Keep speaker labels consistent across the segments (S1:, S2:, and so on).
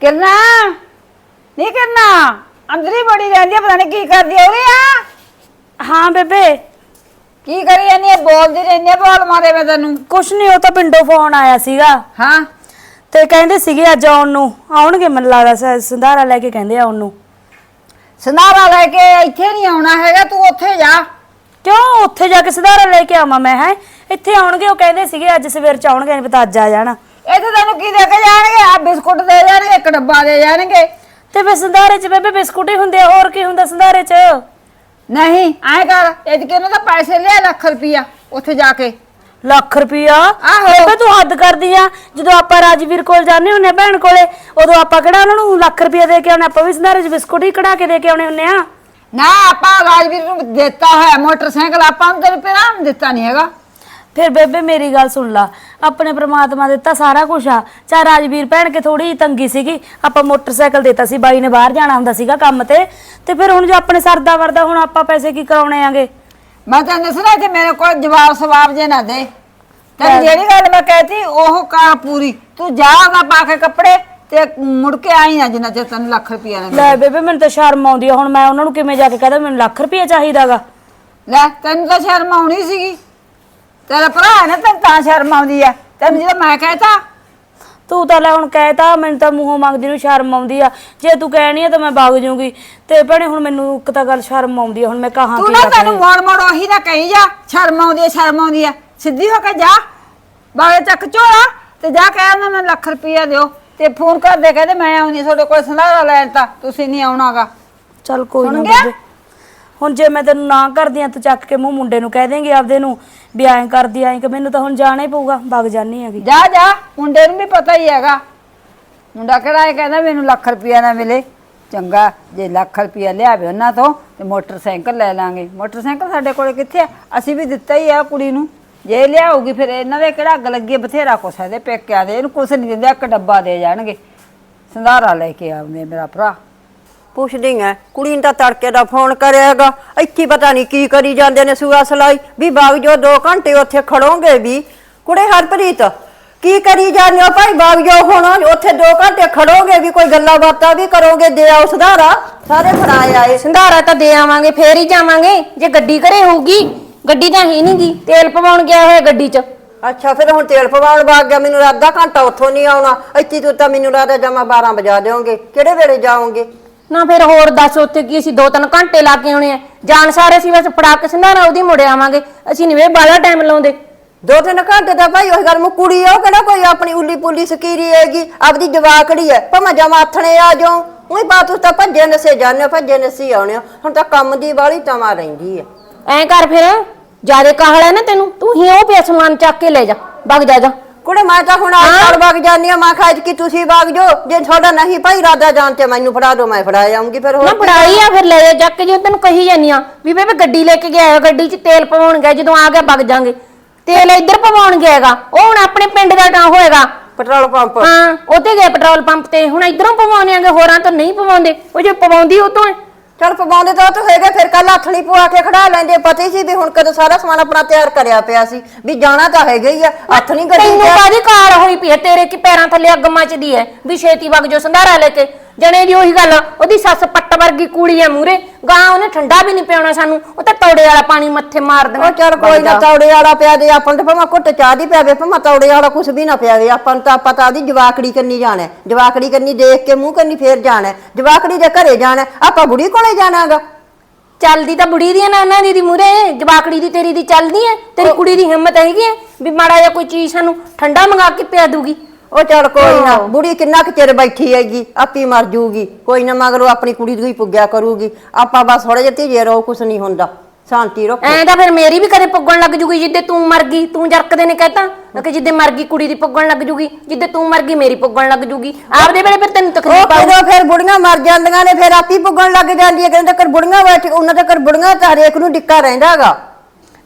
S1: ਕਿਰਨਾ? ਨਹੀਂ ਕਰਨਾ ਅੰਦਰ ਹੀ ਬੜੀ ਰਹਿੰਦੀ ਆ ਪਤਾ ਨਹੀਂ ਕੀ ਕਰਦੀ ਆ ਉਰੇ ਆ।
S2: ਹਾਂ ਬੇਬੇ।
S1: ਕੀ ਕਰੀ ਜਾਂਦੀ ਆ? ਬੋਲਦੀ ਰਹਿੰਦੀ ਆ ਬੋਲ ਮਾਰੇ ਮੈਂ ਤੈਨੂੰ।
S2: ਕੁਛ ਨਹੀਂ ਉਹ ਤਾਂ ਪਿੰਡੋਂ ਫੋਨ ਆਇਆ ਸੀਗਾ।
S1: ਹਾਂ।
S2: ਤੇ ਕਹਿੰਦੇ ਸੀਗੇ ਅੱਜ ਆਉਣ ਨੂੰ। ਆਉਣਗੇ ਮੈਨੂੰ ਲੱਗਦਾ ਸ- ਸੰਧਾਰਾ ਲੈ ਕੇ ਕਹਿੰਦੇ ਆਉਣ ਨੂੰ।
S1: ਸੰਧਾਰਾ ਲੈ ਕੇ ਇੱਥੇ ਨਹੀਂ ਆਉਣਾ ਹੈਗਾ ਤੂੰ ਉੱਥੇ ਜਾ।
S2: ਕਿਉਂ? ਉੱਥੇ ਜਾ ਕੇ ਸੰਧਾਰਾ ਲੈ ਕੇ ਆਵਾਂ ਮੈਂ ਹੈ? ਇੱਥੇ ਆਉਣਗੇ ਉਹ ਕਹਿੰਦੇ ਸੀਗੇ ਅੱਜ ਸਵੇਰ ਚ ਆਉਣਗੇ ਨਹੀਂ ਪਤਾ ਅੱਜ ਆ ਜਾਣਾ।
S1: ਇੱਥੇ ਤੈਨੂੰ ਕੀ ਦੇ ਕੇ ਜਾਣਗੇ? ਆ ਬਿਸਕੁਟ ਦੇ ਜਾਣਗੇ ਇੱਕ ਡੱਬਾ ਦੇ ਜਾਣਗੇ।
S2: ਤੇ ਫਿਰ ਸੰਧਾਰੇ ਚ ਬੇਬੇ ਬਿਸਕੁਟ ਹੀ ਹੁੰਦੇ ਆ ਹੋਰ ਕੀ ਹੁੰਦਾ ਸੰਧਾਰੇ ਚ?
S1: ਨਹੀਂ ਐ ਕਰ ਇਹਦੇ ਉਹਨਾਂ ਦਾ ਪੈਸੇ ਲਿਆ ਲੱਖ ਰੁਪਈਆ ਉੱਥੇ ਜਾ ਕੇ।
S2: ਲੱਖ ਰੁਪਿਆ
S1: ਆਹੋ।
S2: ਬੇਬੇ ਤੂੰ ਹੱਦ ਕਰਦੀ ਆ। ਜਦੋਂ ਆਪਾਂ ਰਾਜਵੀਰ ਕੋਲ ਜਾਂਦੇ ਹੁੰਨੇ ਭੈਣ ਕੋਲੇ ਉਦੋਂ ਆਪਾਂ ਕਿਹੜਾ ਉਹਨਾਂ ਨੂੰ ਲੱਖ ਰੁਪਿਆ ਦੇ ਕੇ ਆਉਣੇ ਆਪਾਂ ਵੀ ਸੰਧਾਰੇ ਚ ਬਿਸਕੁਟ ਹੀ ਕਢਾ ਕੇ ਦੇ ਕੇ ਆਉਣੇ ਹੁੰਨੇ ਆ।
S1: ਨਾ ਆਪਾਂ ਰਾਜਵੀਰ ਨੂੰ ਦਿੱਤਾ ਹੋਇਆ ਮੋਟਰਸਾਈਕਲ ਆਪਾਂ ਨੂੰ ਤੈਨੂੰ ਪਹਿਲਾਂ ਦਿੱਤਾ ਨਹੀਂ ਹੈਗਾ।
S2: ਫਿਰ ਬੇਬੇ ਮੇਰੀ ਗੱਲ ਸੁਣ ਲਾ। ਆਪਣੇ ਪ੍ਰਮਾਤਮਾ ਦਿੱਤਾ ਸਾਰਾ ਕੁਝ ਆ। ਚਾ ਰਾਜਵੀਰ ਭੈਣ ਕੇ ਥੋੜੀ ਤੰਗੀ ਸੀਗੀ ਆਪਾਂ ਮੋਟਰਸਾਈਕਲ ਦਿੱਤਾ ਸੀ ਬਾਈ ਨੇ ਬਾਹਰ ਜਾਣਾ ਹੁੰਦਾ ਸੀਗਾ ਕੰਮ ਤੇ। ਤੇ ਫਿਰ ਹੁਣ ਜੇ ਆਪਣੇ ਸਰਦਾ ਵਰਦਾ ਹੁਣ ਆਪਾਂ ਪੈਸੇ ਕੀ ਕਰਾਉਣੇ ਆਂਗੇ?
S1: ਮੈਂ ਤਾਂ ਦੱਸਣਾ ਕਿ ਮੇਰੇ ਕੋਲ ਜਵਾਬ ਸਵਾਬ ਜੇ ਨਾ ਦੇ। ਤੈਨੂੰ ਜਿਹੜੀ ਗੱਲ ਮੈਂ ਕਹਿਤੀ ਉਹ ਕਾ ਪੂਰੀ। ਤੂੰ ਜਾ ਉਹਦਾ ਪਾ ਕੇ ਕੱਪੜੇ ਤੇ ਮੁੜ ਕੇ ਆਈ ਨਾ ਜਿੰਨਾ ਚਿਰ ਤੈਨੂੰ ਲੱਖ ਰੁਪਈਆ ਨਾ।
S2: ਲੈ ਬੇਬੇ ਮੈਨੂੰ ਤਾਂ ਸ਼ਰਮ ਆਉਂਦੀ ਆ। ਹੁਣ ਮੈਂ ਉਹਨਾਂ ਨੂੰ ਕਿਵੇਂ ਜਾ ਕੇ ਕਹਦਾ ਮੈਨੂੰ ਲੱਖ ਰੁਪਇਆ ਚਾਹੀਦਾਗਾ
S1: ਲੈ ਤੈਨੂੰ ਤਾਂ ਸ਼ਰਮ ਆਉਣੀ ਸੀਗੀ। ਤੇਰਾ ਭਰਾ ਹੈ ਨਾ ਤੈਨੂੰ ਤਾਂ ਸ਼ਰਮ ਆਉਂਦੀ ਆ। ਤੈਨੂੰ ਜਦੋਂ ਮੈਂ ਕਹਿਤਾ
S2: ਤੂੰ ਤਾਂ ਲੈ ਹੁਣ ਕਹਿਤਾ ਮੈਨੂੰ ਤਾਂ ਮੂੰਹੋਂ ਮੰਗਦੀ ਨੂੰ ਸ਼ਰਮ ਆਉਂਦੀ ਆ। ਜੇ ਤੂੰ ਕਹਿਣੀ ਆ ਤਾਂ ਮੈਂ ਵਗ ਜਾਊਂਗੀ। ਤੇ ਭੈਣੇ ਹੁਣ ਮੈਨੂੰ ਇੱਕ ਤਾਂ ਗੱਲ ਸ਼ਰਮ ਆਉਂਦੀ ਆ ਹੁਣ ਮੈਂ ਕਹਾਂ
S1: ਤੂੰ ਨਾ ਤੈਨੂੰ ਮੋੜ ਮੋੜ ਉਹੀ ਨਾ ਕਹੀ ਜਾ ਸ਼ਰਮ ਆਉਂਦੀ ਆ ਸ਼ਰਮ ਆਉਂਦੀ ਆ। ਸਿੱਧੀ ਹੋ ਕੇ ਜਾ ਬਾਗੇ ਚੱਕ ਝੋਲਾ ਤੇ ਜਾ ਕਹਿ ਨਾ ਮੈਂ ਲੱਖ ਰੁਪਈਆ ਦਿਓ। ਤੇ ਫੋਨ ਕਰ ਦੇ ਕਹਿੰਦੇ ਮੈਂ ਆਉਂਦੀ ਤੁਹਾਡੇ ਕੋਲ ਸੰਧਾਰਾ ਲੈਣ ਤਾਂ ਤੁਸੀਂ ਨਹੀਂ ਆਉਣਾਗਾ।
S2: ਚੱਲ ਕੋਈ ਨਾ
S1: ਸੁਣ ਗਿਆ?
S2: ਬੇਬੇ। ਹੁਣ ਜੇ ਮੈਂ ਤੈਨੂੰ ਨਾ ਕਰਦੀ ਆ ਤੂੰ ਚੱਕ ਕੇ ਮੂੰਹ ਮੁੰਡੇ ਨੂੰ ਕਹਿ ਦੇਂਗੇ ਆਪਦੇ ਨੂੰ ਵੀ ਐਂ ਕਰਦੀ ਐਂ ਕਿ ਮੈਨੂੰ ਤਾਂ ਹੁਣ ਜਾਣਾ ਹੀ ਪਊਗਾ ਵਗ ਜਾਣੀ ਹੈਗੀ।
S1: ਜਾ ਜਾ ਮੁੰਡੇ ਨੂੰ ਵੀ ਪਤਾ ਹੀ ਹੈਗਾ। ਮੁੰਡਾ ਕਿਹੜਾ ਇਹ ਕਹਿੰਦਾ ਮੈਨੂੰ ਲੱਖ ਰੁਪਈਆ ਨਾ ਮਿਲੇ। ਚੰਗਾ ਜੇ ਲੱਖ ਰੁਪਇਆ ਲਿਆਵੇ ਉਹਨਾਂ ਤੋਂ ਤੇ ਮੋਟਰਸਾਈਕਲ ਲੈ ਲਾਂਗੇ। ਮੋਟਰਸਾਈਕਲ ਸਾਡੇ ਕੋਲ ਕਿੱਥੇ ਆ? ਅਸੀਂ ਵੀ ਦਿੱਤਾ ਹੀ ਆ ਕੁੜੀ ਨੂੰ। ਜੇ ਲਿਆਉਗੀ ਫਿਰ ਇਹਨਾਂ ਦੇ ਕਿਹੜਾ ਅੱਗ ਲੱਗੀ ਆ, ਬਥੇਰਾ ਕੁਛ ਦੇ ਪੇਕਿਆਂ ਦੇ। ਇਹਨੂੰ ਕੁਛ ਨਹੀਂ ਦਿੰਦੇ ਇੱਕ ਡੱਬਾ ਦੇ ਜਾਣਗੇ। ਸੰਧਾਰਾ ਲੈ ਕੇ ਆਉਂਦੇ ਮੇਰਾ ਭਰਾ।
S3: ਪੁੱਛਦੀ ਐ ਕੁੜੀ ਨੂੰ ਤਾਂ ਤੜਕੇ ਦਾ ਫੋਨ ਕਰਿਆਗਾ ਇੱਥੇ ਪਤਾ ਨਹੀਂ ਕੀ ਕਰੀ ਜਾਂਦੇ ਨੇ ਸੂਆ ਸਲਾਈ ਵੀ ਬਾਗ ਜੋ 2 ਘੰਟੇ ਉੱਥੇ ਖੜੋਗੇ ਵੀ। ਕੁੜੇ ਹਰਪ੍ਰੀਤ ਕੀ ਕਰੀ ਜਾਂਦੇ ਹੋ ਭਾਈ ਬਾਗ ਜੋ ਹੁਣ? ਉੱਥੇ 2 ਘੰਟੇ ਖੜੋਗੇ ਵੀ ਕੋਈ ਗੱਲਾਂ ਬਾਤਾਂ ਵੀ ਕਰੋਗੇ ਦੇ ਆਓ ਸੁਧਾਰਾ। ਸਾਰੇ ਫੜਾਏ ਆਏ।
S4: ਸੰਧਾਰਾ ਤਾਂ ਦੇ ਆਵਾਂਗੇ ਫੇਰ ਹੀ ਜਾਵਾਂਗੇ। ਜੇ ਗੱਡੀ ਘਰੇ ਹੋਊਗੀ ਗੱਡੀ ਤਾਂ ਹੈ ਨਹੀਂਗੀ ਤੇਲ ਪਵਾਉਣ ਗਿਆ ਹੋਇਆ ਗੱਡੀ 'ਚ।
S3: ਅੱਛਾ ਫਿਰ ਹੁਣ ਤੇਲ ਪਵਾਉਣ ਬਾਗ ਗਿਆ ਮੈਨੂੰ ਅੱਧਾ ਘੰਟਾ ਉੱਥੋਂ ਨਹੀਂ ਆਉਣਾ। ਇੱਥੇ ਤੂੰ ਤਾਂ ਮੈਨੂੰ ਲੱਗਦਾ ਜਮਾ 12 ਵਜਾ ਦਿਓਗੇ। ਕਿਹੜੇ ਵੇਲੇ ਜਾਓਗੇ?
S4: ਨਾ ਫਿਰ ਹੋਰ ਦੱਸ ਉੱਥੇ ਕੀ ਅਸੀਂ 2-3 ਘੰਟੇ ਲਾ ਕੇ ਆਉਣੇ ਆ। ਜਾਣ ਸਾਰੇ ਅਸੀਂ ਬਸ ਫੜਾ ਕੇ ਸੰਧਾਰਾ ਉਹਦੀ ਮੁੜ ਆਵਾਂਗੇ। ਅਸੀਂ ਨਿਵੇਂ ਬਾਲਾ ਟਾਈਮ ਲਾਉਂਦੇ।
S3: ਦੋ ਤਿੰਨ ਘੰਟੇ ਤਾਂ ਭਾਈ ਉਸ ਗੱਲ ਨੂੰ ਕੁੜੀ ਆ ਉਹ ਕਿਹੜਾ ਕੋਈ ਆਪਣੀ ਉੱਲੀ ਪੁੱਲੀ ਸਕੀਰੀ ਹੈਗੀ ਆਪਦੀ ਜਵਾਕੜੀ ਹੈ। ਭਾਵੇਂ ਜਮਾ ਆਥਣੇ ਆ ਜਾਓ ਉਹੀ ਬਾਤ ਉਸ ਤਾਂ ਭੱਜੇ ਨਸੇ ਹੋ, ਭੱਜੇ ਨਸੀ ਆਉਣੇ ਹੋ। ਹੁਣ ਤਾਂ ਕੰਮ ਦੀ ਵਾਲੀ ਤਮਾ ਰਹਿੰਦੀ ਹੈ।
S4: ਐਂ ਕਰ ਫਿਰ ਜਿਆਦੇ ਕਾਹਲ ਹੈ ਨਾ ਤੈਨੂੰ? ਤੂੰ ਹੀ ਉਹ ਪਿਆ ਸਮਾਨ ਚੱਕ ਕੇ ਲੈ ਜਾ ਵਗ ਜਾ ਜਾ।
S3: ਕੁੜੇ ਮੈਂ ਤਾਂ ਹੁਣ ਆਜ ਨਾਲ ਵਗ ਜਾਂਦੀ ਆ ਮੈਂ ਖਾਜ ਕੀ ਤੁਸੀਂ ਵਗ ਜੋ? ਜੇ ਤੁਹਾਡਾ ਨਹੀਂ ਭਾਈ ਰਾਦਾ ਜਾਣ ਤੇ ਮੈਨੂੰ ਫੜਾ ਦਿਓ ਮੈਂ ਫੜਾ ਜਾਊਂਗੀ ਫਿਰ ਹੋਰ
S4: ਪੜਾਈ ਆ ਫਿਰ ਲੈ ਜਾ ਚੱਕ ਕੇ ਜੇ ਤੈਨੂੰ ਕਹੀ ਜਾਨੀ ਆ ਵੀ ਬੇਬੇ ਗੱਡੀ ਲੈ ਕੇ ਗਿਆ ਗੱਡੀ 'ਚ ਤੇਲ ਪਵਾਉਣ ਗਿਆ ਜਦੋਂ ਆ ਗਿਆ ਵਗ ਜਾਾਂਗੇ। ਤੇਲ ਇੱਧਰ ਪਵਾਉਣ ਗਿਆਗਾ ਉਹ ਹੁਣ ਆਪਣੇ ਪਿੰਡ ਦਾ ਟਾਂ ਹੋਏਗਾ।
S3: Petrol pump.
S4: ਹਾਂ ਉੱਥੇ ਗਏ ਪੈਟਰੋਲ ਪੰਪ ਤੇ ਹੁਣ ਇਧਰੋਂ ਪਵਾਉਣੇ ਆਂਗੇ ਹੋਰਾਂ ਤੋਂ ਨਹੀਂ ਪਵਾਉਂਦੇ। ਉਹ ਜੇ ਪਵਾਉਂਦੀ ਉਹ ਤੋਂ ਹੈ।
S3: ਚਲ ਪਵਾਉਂਦੇ ਤਾਂ ਉਹ ਹੈਗੇ ਫਿਰ ਕੱਲ ਹੱਥਣੀ ਪਵਾ ਕੇ ਖੜਾ ਲੈਂਦੇ। ਪਤਾ ਹੀ ਸੀ ਵੀ ਹੁਣ ਕਦੋਂ ਸਾਰਾ ਸਮਾਨ ਆਪਣਾ ਤਿਆਰ ਕਰਿਆ ਪਿਆ ਸੀ ਵੀ ਜਾਣਾ ਤਾਂ ਹੈਗਾ ਹੀ ਆ ਹੱਥਣੀ ਗੱਡੀ
S4: ਤੈਨੂੰ ਕਾਦੀ ਕਾਰ ਹੋਈ ਪਈ ਹੈ? ਤੇਰੇ ਕੀ ਪੈਰਾਂ ਥੱਲੇ ਅੱਗ ਮੱਚਦੀ ਹੈ? ਵੀ ਛੇਤੀ ਵਗ ਜੋ ਸੰਧਾਰਾ ਲੈ ਕੇ। ਜਣੇ ਦੀ ਉਹੀ ਗੱਲ ਉਹਦੀ ਸੱਸ ਪੱਟ ਵਰਗੀ ਕੁੜੀ ਹੈ ਮੂਰੇ ਗਾਂ ਉਹਨੇ ਠੰਡਾ ਵੀ ਨਹੀਂ ਪਿਆਉਣਾ ਸਾਨੂੰ ਉਹ ਤਾਂ ਤੌੜੇ ਵਾਲਾ ਪਾਣੀ ਮੱਥੇ ਮਾਰ ਦੇਣਾ
S3: ਉਹ ਚੱਲ ਕੋਈ ਨਾ ਤੌੜੇ ਵਾਲਾ ਪਿਆ ਦੇ ਆਪਾਂ ਤਾਂ ਭਾਵੇਂ ਘੁੱਟ ਚਾਹ ਦੀ ਪਿਆਵੇ ਭਾਵੇਂ ਤੌੜੇ ਵਾਲਾ ਕੁਝ ਵੀ ਨਾ ਪਿਆਵੇ ਆਪਾਂ ਨੂੰ ਤਾਂ ਪਤਾ ਦੀ ਜਵਾਕੜੀ ਕੰਨੀ ਜਾਣਾ ਹੈ। ਜਵਾਕੜੀ ਕੰਨੀ ਦੇਖ ਕੇ ਮੂੰਹ ਕੰਨੀ ਫੇਰ ਜਾਣਾ ਹੈ। ਜਵਾਕੜੀ ਦੇ ਘਰੇ ਜਾਣਾ ਹੈ। ਆਪਾਂ ਬੁੜੀ ਕੋਲੇ ਜਾਣਾਗਾ
S4: ਚੱਲਦੀ ਤਾਂ ਬੁੜੀ ਦੀ ਹੈ ਨਾ ਉਹਨਾਂ ਦੀ ਦੀ ਮੂਰੇ ਜਵਾਕੜੀ ਦੀ ਤੇਰੀ ਦੀ ਚੱਲਦੀ ਹੈ ਤੇਰੀ ਕੁੜੀ ਦੀ ਹਿੰਮਤ ਹੈਗੀ ਹੈ ਵੀ ਮਾੜਾ ਜਿਹਾ ਕੋਈ ਚੀਜ਼ ਸਾਨੂੰ ਠੰਡਾ ਮੰਗਾ ਕੇ ਪਿਆ ਦੂਗੀ
S3: ਉਹ ਚੱਲ ਕੋਈ ਨਾ ਬੁੜੀ ਕਿੰਨਾ ਕੁ ਚਿਰ ਬੈਠੀ ਹੈਗੀ ਆਪੀ ਮਰ ਜੂਗੀ। ਕੋਈ ਨਾ ਮਗਰੋਂ ਆਪਣੀ ਕੁੜੀ ਦੀ ਹੀ ਪੁੱਗਿਆ ਕਰੂਗੀ। ਆਪਾਂ ਬਸ ਥੋੜੇ ਜਿਹੇ ਧੀਜੇ ਰਹੋ ਕੁਛ ਨਹੀਂ ਹੁੰਦਾ। ਸ਼ਾਂਤੀ ਰੱਖੋ।
S4: ਐਂ ਤਾਂ ਫਿਰ ਮੇਰੀ ਵੀ ਕਦੇ ਪੁੱਗਣ ਲੱਗ ਜੂਗੀ ਜਿੱਦੇ ਤੂੰ ਮਰ ਗਈ ਤੂੰ ਜਰਕਦੇ ਨੇ ਕਹਿਤਾ ਕਿ ਜਿੱਦੇ ਮਰ ਗਈ ਕੁੜੀ ਦੀ ਪੁੱਗਣ ਲੱਗ ਜੂਗੀ ਜਿੱਦੇ ਤੂੰ ਮਰ ਗਈ ਮੇਰੀ ਪੁੱਗਣ ਲੱਗ ਜੂਗੀ। ਆਪਦੇ ਵੇਲੇ ਫਿਰ ਤੈਨੂੰ
S3: ਉਹ
S4: ਤਕਲੀਫ ਆਊ
S3: ਕਦੋਂ ਫਿਰ ਬੁੜੀਆਂ ਮਰ ਜਾਂਦੀਆਂ ਨੇ ਫਿਰ ਆਪੀ ਪੁੱਗਣ ਲੱਗ ਜਾਂਦੀ ਹੈ। ਕਹਿੰਦੇ ਤੱਕ ਬੁੜੀਆਂ ਬੈਠ ਉਹਨਾਂ ਤੱਕ ਬੁੜੀਆਂ ਤਾਂ ਹਰੇਕ ਨੂੰ ਡਿੱਕਾ ਰਹਿੰਦਾਗਾ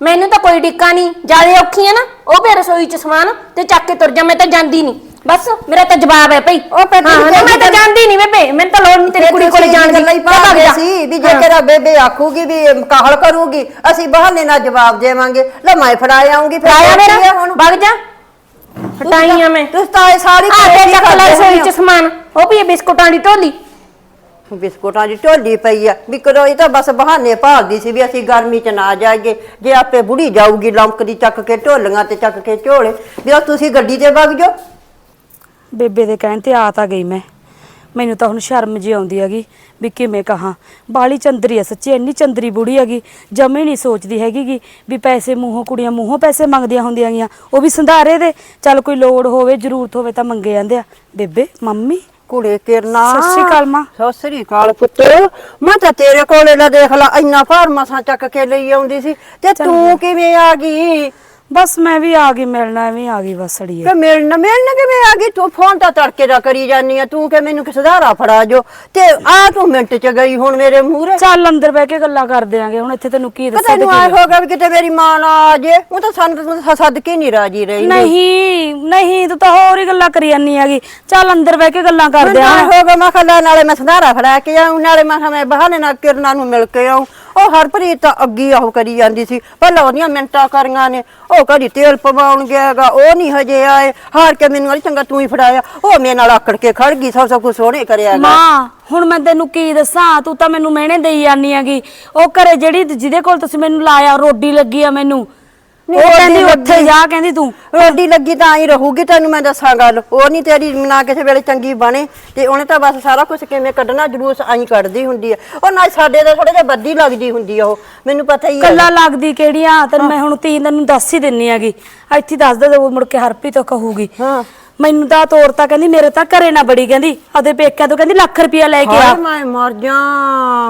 S4: ਮੈਨੂੰ ਤਾਂ ਕੋਈ ਡਿੱਕਾ ਨਹੀਂ। ਜ਼ਿਆਦਾ ਔਖੀ ਹੈ ਨਾ ਉਹ ਪੇ ਰਸੋਈ ਚ ਸਮਾਨ ਤੇ ਚੱਕ ਕੇ ਤੁਰ ਜਾ ਮੈਂ ਤਾਂ ਜਾਂਦੀ ਨਹੀਂ। ਬਸ ਮੇਰਾ ਤਾਂ ਜਵਾਬ ਹੈ ਭਈ।
S3: ਉਹ
S4: ਹਾਂ,
S3: ਤੇਰੀ
S4: ਮੈਂ ਤਾਂ ਜਾਂਦੀ ਨਹੀਂ ਬੇਬੇ ਮੈਨੂੰ ਤਾਂ ਲੋੜ ਨਹੀਂ ਤੇਰੀ ਕੁੜੀ ਕੋਲੇ ਜਾਣ ਦੀ।
S3: ਲਈ
S4: ਜਾ ਭੱਗ ਜਾ।
S3: ਸੀ ਵੀ ਜੇ
S4: ਹਾਂ।
S3: ਤੇਰਾ ਬੇਬੇ ਆਖੂਗੀ ਵੀ ਇਹ ਕਾਹਲ ਕਰੂਗੀ ਅਸੀਂ ਬਹਾਨੇ ਨਾਲ ਜਵਾਬ ਦੇਵਾਂਗੇ। ਲੈ ਮੈਂ ਫੜਾ ਆਉਂਗੀ ਫਿਰ
S4: ਆਇਆ ਮੇਰਾ?
S3: ਹੁਣ
S4: ਵਗ ਜਾ। ਹਟਾਈਆਂ ਮੈਂ।
S3: ਤੁਸੀਂ ਤਾਂ ਇਹ ਸਾਰੀ
S4: ਆ
S3: ਹੀ
S4: ਚੱਕ ਲੈ
S3: ਕਰਦੇ
S4: ਸੋਈ
S3: ਹੋ।
S4: ਚ ਸਮਾਨ। ਉਹ ਵੀ ਇਹ ਬਿਸਕੁਟਾਂ ਦੀ ਢੋਲੀ।
S3: ਬਿਸਕੁਟਾਂ ਦੀ ਢੋਲੀ ਪਈ ਆ। ਵੀ ਇਹ ਤਾਂ ਬਸ ਬਹਾਨੇ ਭਾਲਦੀ ਸੀ ਵੀ ਅਸੀਂ ਗਰਮੀ ਚ ਨਾ ਜਾਈਏ। ਜੇ ਆਪੇ ਬੁੜੀ ਜਾਊਗੀ ਲੰਕਦੀ ਚੱਕ ਕੇ ਢੋਲੀਆਂ ਤੇ ਚੱਕ ਕੇ ਝੋਲੇ। ਵੀ ਉਹ ਤੁਸੀਂ ਗੱਡੀ ਤੇ ਵਗ ਜਾਓ।
S2: ਬੇਬੇ ਦੇ ਕਹਿਣ ਤੇ ਆ ਤਾਂ ਗਈ ਮੈਂ। ਮੈਨੂੰ ਤਾਂ ਹੁਣ ਸ਼ਰਮ ਜੀ ਆਉਂਦੀ ਹੈਗੀ ਵੀ ਕਿਵੇਂ ਕਹਾਂ। ਬਾਲੀ ਚੰਦਰੀ ਆ ਸੱਚੀ ਇੰਨੀ ਚੰਦਰੀ ਬੁੜੀ ਹੈਗੀ ਜਮੇ ਨਹੀਂ ਸੋਚਦੀ ਹੈਗੀ ਗੀ ਵੀ ਪੈਸੇ ਮੂੰਹੋਂ ਕੁੜੀਆਂ ਮੂੰਹੋਂ ਪੈਸੇ ਮੰਗਦੀਆਂ ਹੁੰਦੀਆਂ ਗੀਆਂ। ਉਹ ਵੀ ਸੰਧਾਰੇ ਦੇ। ਚੱਲ ਕੋਈ ਲੋੜ ਹੋਵੇ ਜ਼ਰੂਰਤ ਹੋਵੇ ਤਾਂ ਮੰਗੇ ਜਾਂਦੇ ਆ। ਬੇਬੇ ਮੰਮੀ
S3: ਕੁੜੇ ਕਿਰਨਾ।
S2: ਸਤਿ ਸ਼੍ਰੀ ਅਕਾਲ ਮਾਂ।
S3: ਸਤਿ ਸ਼੍ਰੀ ਅਕਾਲ ਪੁੱਤ। ਮੈਂ ਤਾਂ ਤੇਰੇ ਕੋਲੇ ਲਾ ਦੇਖ ਲਾ ਇੰਨਾ ਭਾਰ ਮਸਾਂ ਚੱਕ ਕੇ ਲਈ ਆਉਂਦੀ ਸੀ। ਤੇ ਤੂੰ ਕਿਵੇਂ ਆ ਗਈ?
S2: ਬਸ ਮੈਂ ਵੀ ਆ ਗਈ ਮਿਲਣਾ ਐਵੇਂ ਆ ਗਈ ਬਸ ਅੜੀਏ।
S3: ਕਿ ਮਿਲਣ ਮਿਲਣ ਕਿਵੇਂ ਆ ਗਈ? ਤੂੰ ਫੋਨ ਤਾਂ ਤੜਕੇ ਦਾ ਕਰੀ ਜਾਨੀ ਆ ਤੂੰ ਕਿ ਮੈਨੂੰ ਕਿਸ ਧਾਰਾ ਫੜਾ ਜੋ? ਤੇ ਆ ਤੂੰ ਮਿੰਟ ਚ ਗਈ ਹੁਣ ਮੇਰੇ ਮੂਹਰੇ।
S2: ਚੱਲ ਅੰਦਰ ਬਹਿ ਕੇ ਗੱਲਾਂ ਕਰ ਦਿਆਂਗੇ ਹੁਣ ਇੱਥੇ ਤੈਨੂੰ ਕੀ ਦੱਸਾਂ
S3: ਤੈਨੂੰ ਆਏ ਹੋਗਾ ਵੀ ਕਿਤੇ ਮੇਰੀ ਮਾਂ ਨਾ ਆ ਜੇ ਉਹ ਤਾਂ ਸਾਨੂੰ ਤਾਂ ਸੱਦ ਕੇ ਨਹੀਂ ਰਾਜੀ ਰਹੀ।
S2: ਨਹੀਂ ਨਹੀਂ ਤੂੰ ਤਾਂ ਹੋਰ ਹੀ ਗੱਲਾਂ ਕਰੀ ਜਾਨੀ ਹੈਗੀ। ਚੱਲ ਅੰਦਰ ਬਹਿ ਕੇ ਗੱਲਾਂ ਕਰਦੇ ਆਂ
S3: ਹੋਗਾ ਮੈਂ ਕਿਹਾ ਲੈ ਨਾਲੇ ਮੈਂ ਸੰਧਾਰਾ ਫੜਾ ਕੇ ਆਉਂ ਨਾਲੇ ਮੈਂ ਮੈਂ ਬਹਾਨੇ ਨਾਲ ਕਿਰਨਾਂ ਨੂੰ ਮਿਲ ਕੇ ਆਉਂ ਉਹ ਹਰਪ੍ਰੀਤ ਤਾਂ ਅੱਗੀ ਉਹ ਕਰੀ ਜਾਂਦੀ ਸੀ, ਪਹਿਲਾਂ ਉਹਦੀਆਂ ਮਿੰਟਾਂ ਕਰੀਆਂ ਨੇ, ਉਹ ਕਦੀ ਤੇਲ ਪਵਾਉਣ ਗਿਆਗਾ ਉਹ ਨਹੀਂ ਹਜੇ ਆਏ, ਹਾਰ ਕੇ ਮੈਨੂੰ ਵਾਲੀ ਚੰਗਾ ਤੂੰ ਹੀ ਫੜਾਇਆ, ਉਹ ਮੇਰੇ ਨਾਲ ਆਕੜ ਕੇ ਖੜ ਗਈ, ਸਭ ਸਭ ਕੁਝ ਸੋਹਣੇ ਕਰਿਆਗਾ
S2: ਮਾਂ, ਹੁਣ ਮੈਂ ਤੈਨੂੰ ਕੀ ਦੱਸਾਂ, ਤੂੰ ਤਾਂ ਮੈਨੂੰ ਮਿਹਣੇ ਦੇਈ ਜਾਨੀ ਹੈਗੀ, ਉਹ ਘਰੇ ਜਿਹੜੀ ਜਿਹਦੇ ਕੋਲ ਤੁਸੀਂ ਮੈਨੂੰ ਲਾਇਆ ਰੋਡੀ ਲੱਗੀ ਆ ਮੈਨੂੰ ਉਹ ਕਹਿੰਦੀ ਉੱਥੇ
S3: ਲੱਗੀ।
S2: ਜਾ ਕਹਿੰਦੀ ਤੂੰ।
S3: ਰੋਡੀ ਲੱਗੀ ਤਾਂ ਆਈ ਰਹੂਗੀ ਤੈਨੂੰ ਮੈਂ ਦੱਸਾਂ ਗੱਲ। ਉਹ ਨਹੀਂ ਤੇਰੀ ਨਾ ਕਿਸੇ ਵੇਲੇ ਚੰਗੀ ਬਣੇ ਤੇ ਉਹਨੇ ਤਾਂ ਬਸ ਸਾਰਾ ਕੁਝ ਕਿਵੇਂ ਕੱਢਣਾ ਜਲੂਸ ਆਈ ਕੱਢਦੀ ਹੁੰਦੀ ਹੈ ਉਹ ਨਾਲ ਸਾਡੇ ਦੇ ਥੋੜੇ ਜਿਹਾ ਬੱਦੀ ਲੱਗਦੀ ਹੁੰਦੀ ਆ ਉਹ। ਮੈਨੂੰ ਪਤਾ ਹੀ ਹੈ
S2: ਕੱਲਾ ਲੱਗਦੀ ਕਿਹੜੀ ਆ ਤੈਨੂੰ ਮੈਂ ਹੁਣ ਤੀ ਤੈਨੂੰ ਦੱਸ ਹੀ ਦਿੰਨੀ ਹੈਗੀ। ਇੱਥੇ ਦੱਸ ਦੇ ਮੁੜ ਕੇ ਹਰਪ੍ਰੀਤ ਤੋਂ ਕਹੂਗੀ।
S3: ਹਾਂ।
S2: ਮੈਨੂੰ ਤਾਂ ਤੋਰਤਾ ਕਹਿੰਦੀ ਮੇਰੇ ਤਾਂ ਘਰੇ ਨਾ ਬੜੀ ਕਹਿੰਦੀ। ਉਹਦੇ ਪੇਕਿਆਂ ਤੋਂ ਕਹਿੰਦੀ ਲੱਖ ਰੁਪਇਆ ਲੈ ਕੇ ਆ।
S3: ਹਾਏ ਮੈਂ ਮਰ ਜਾ।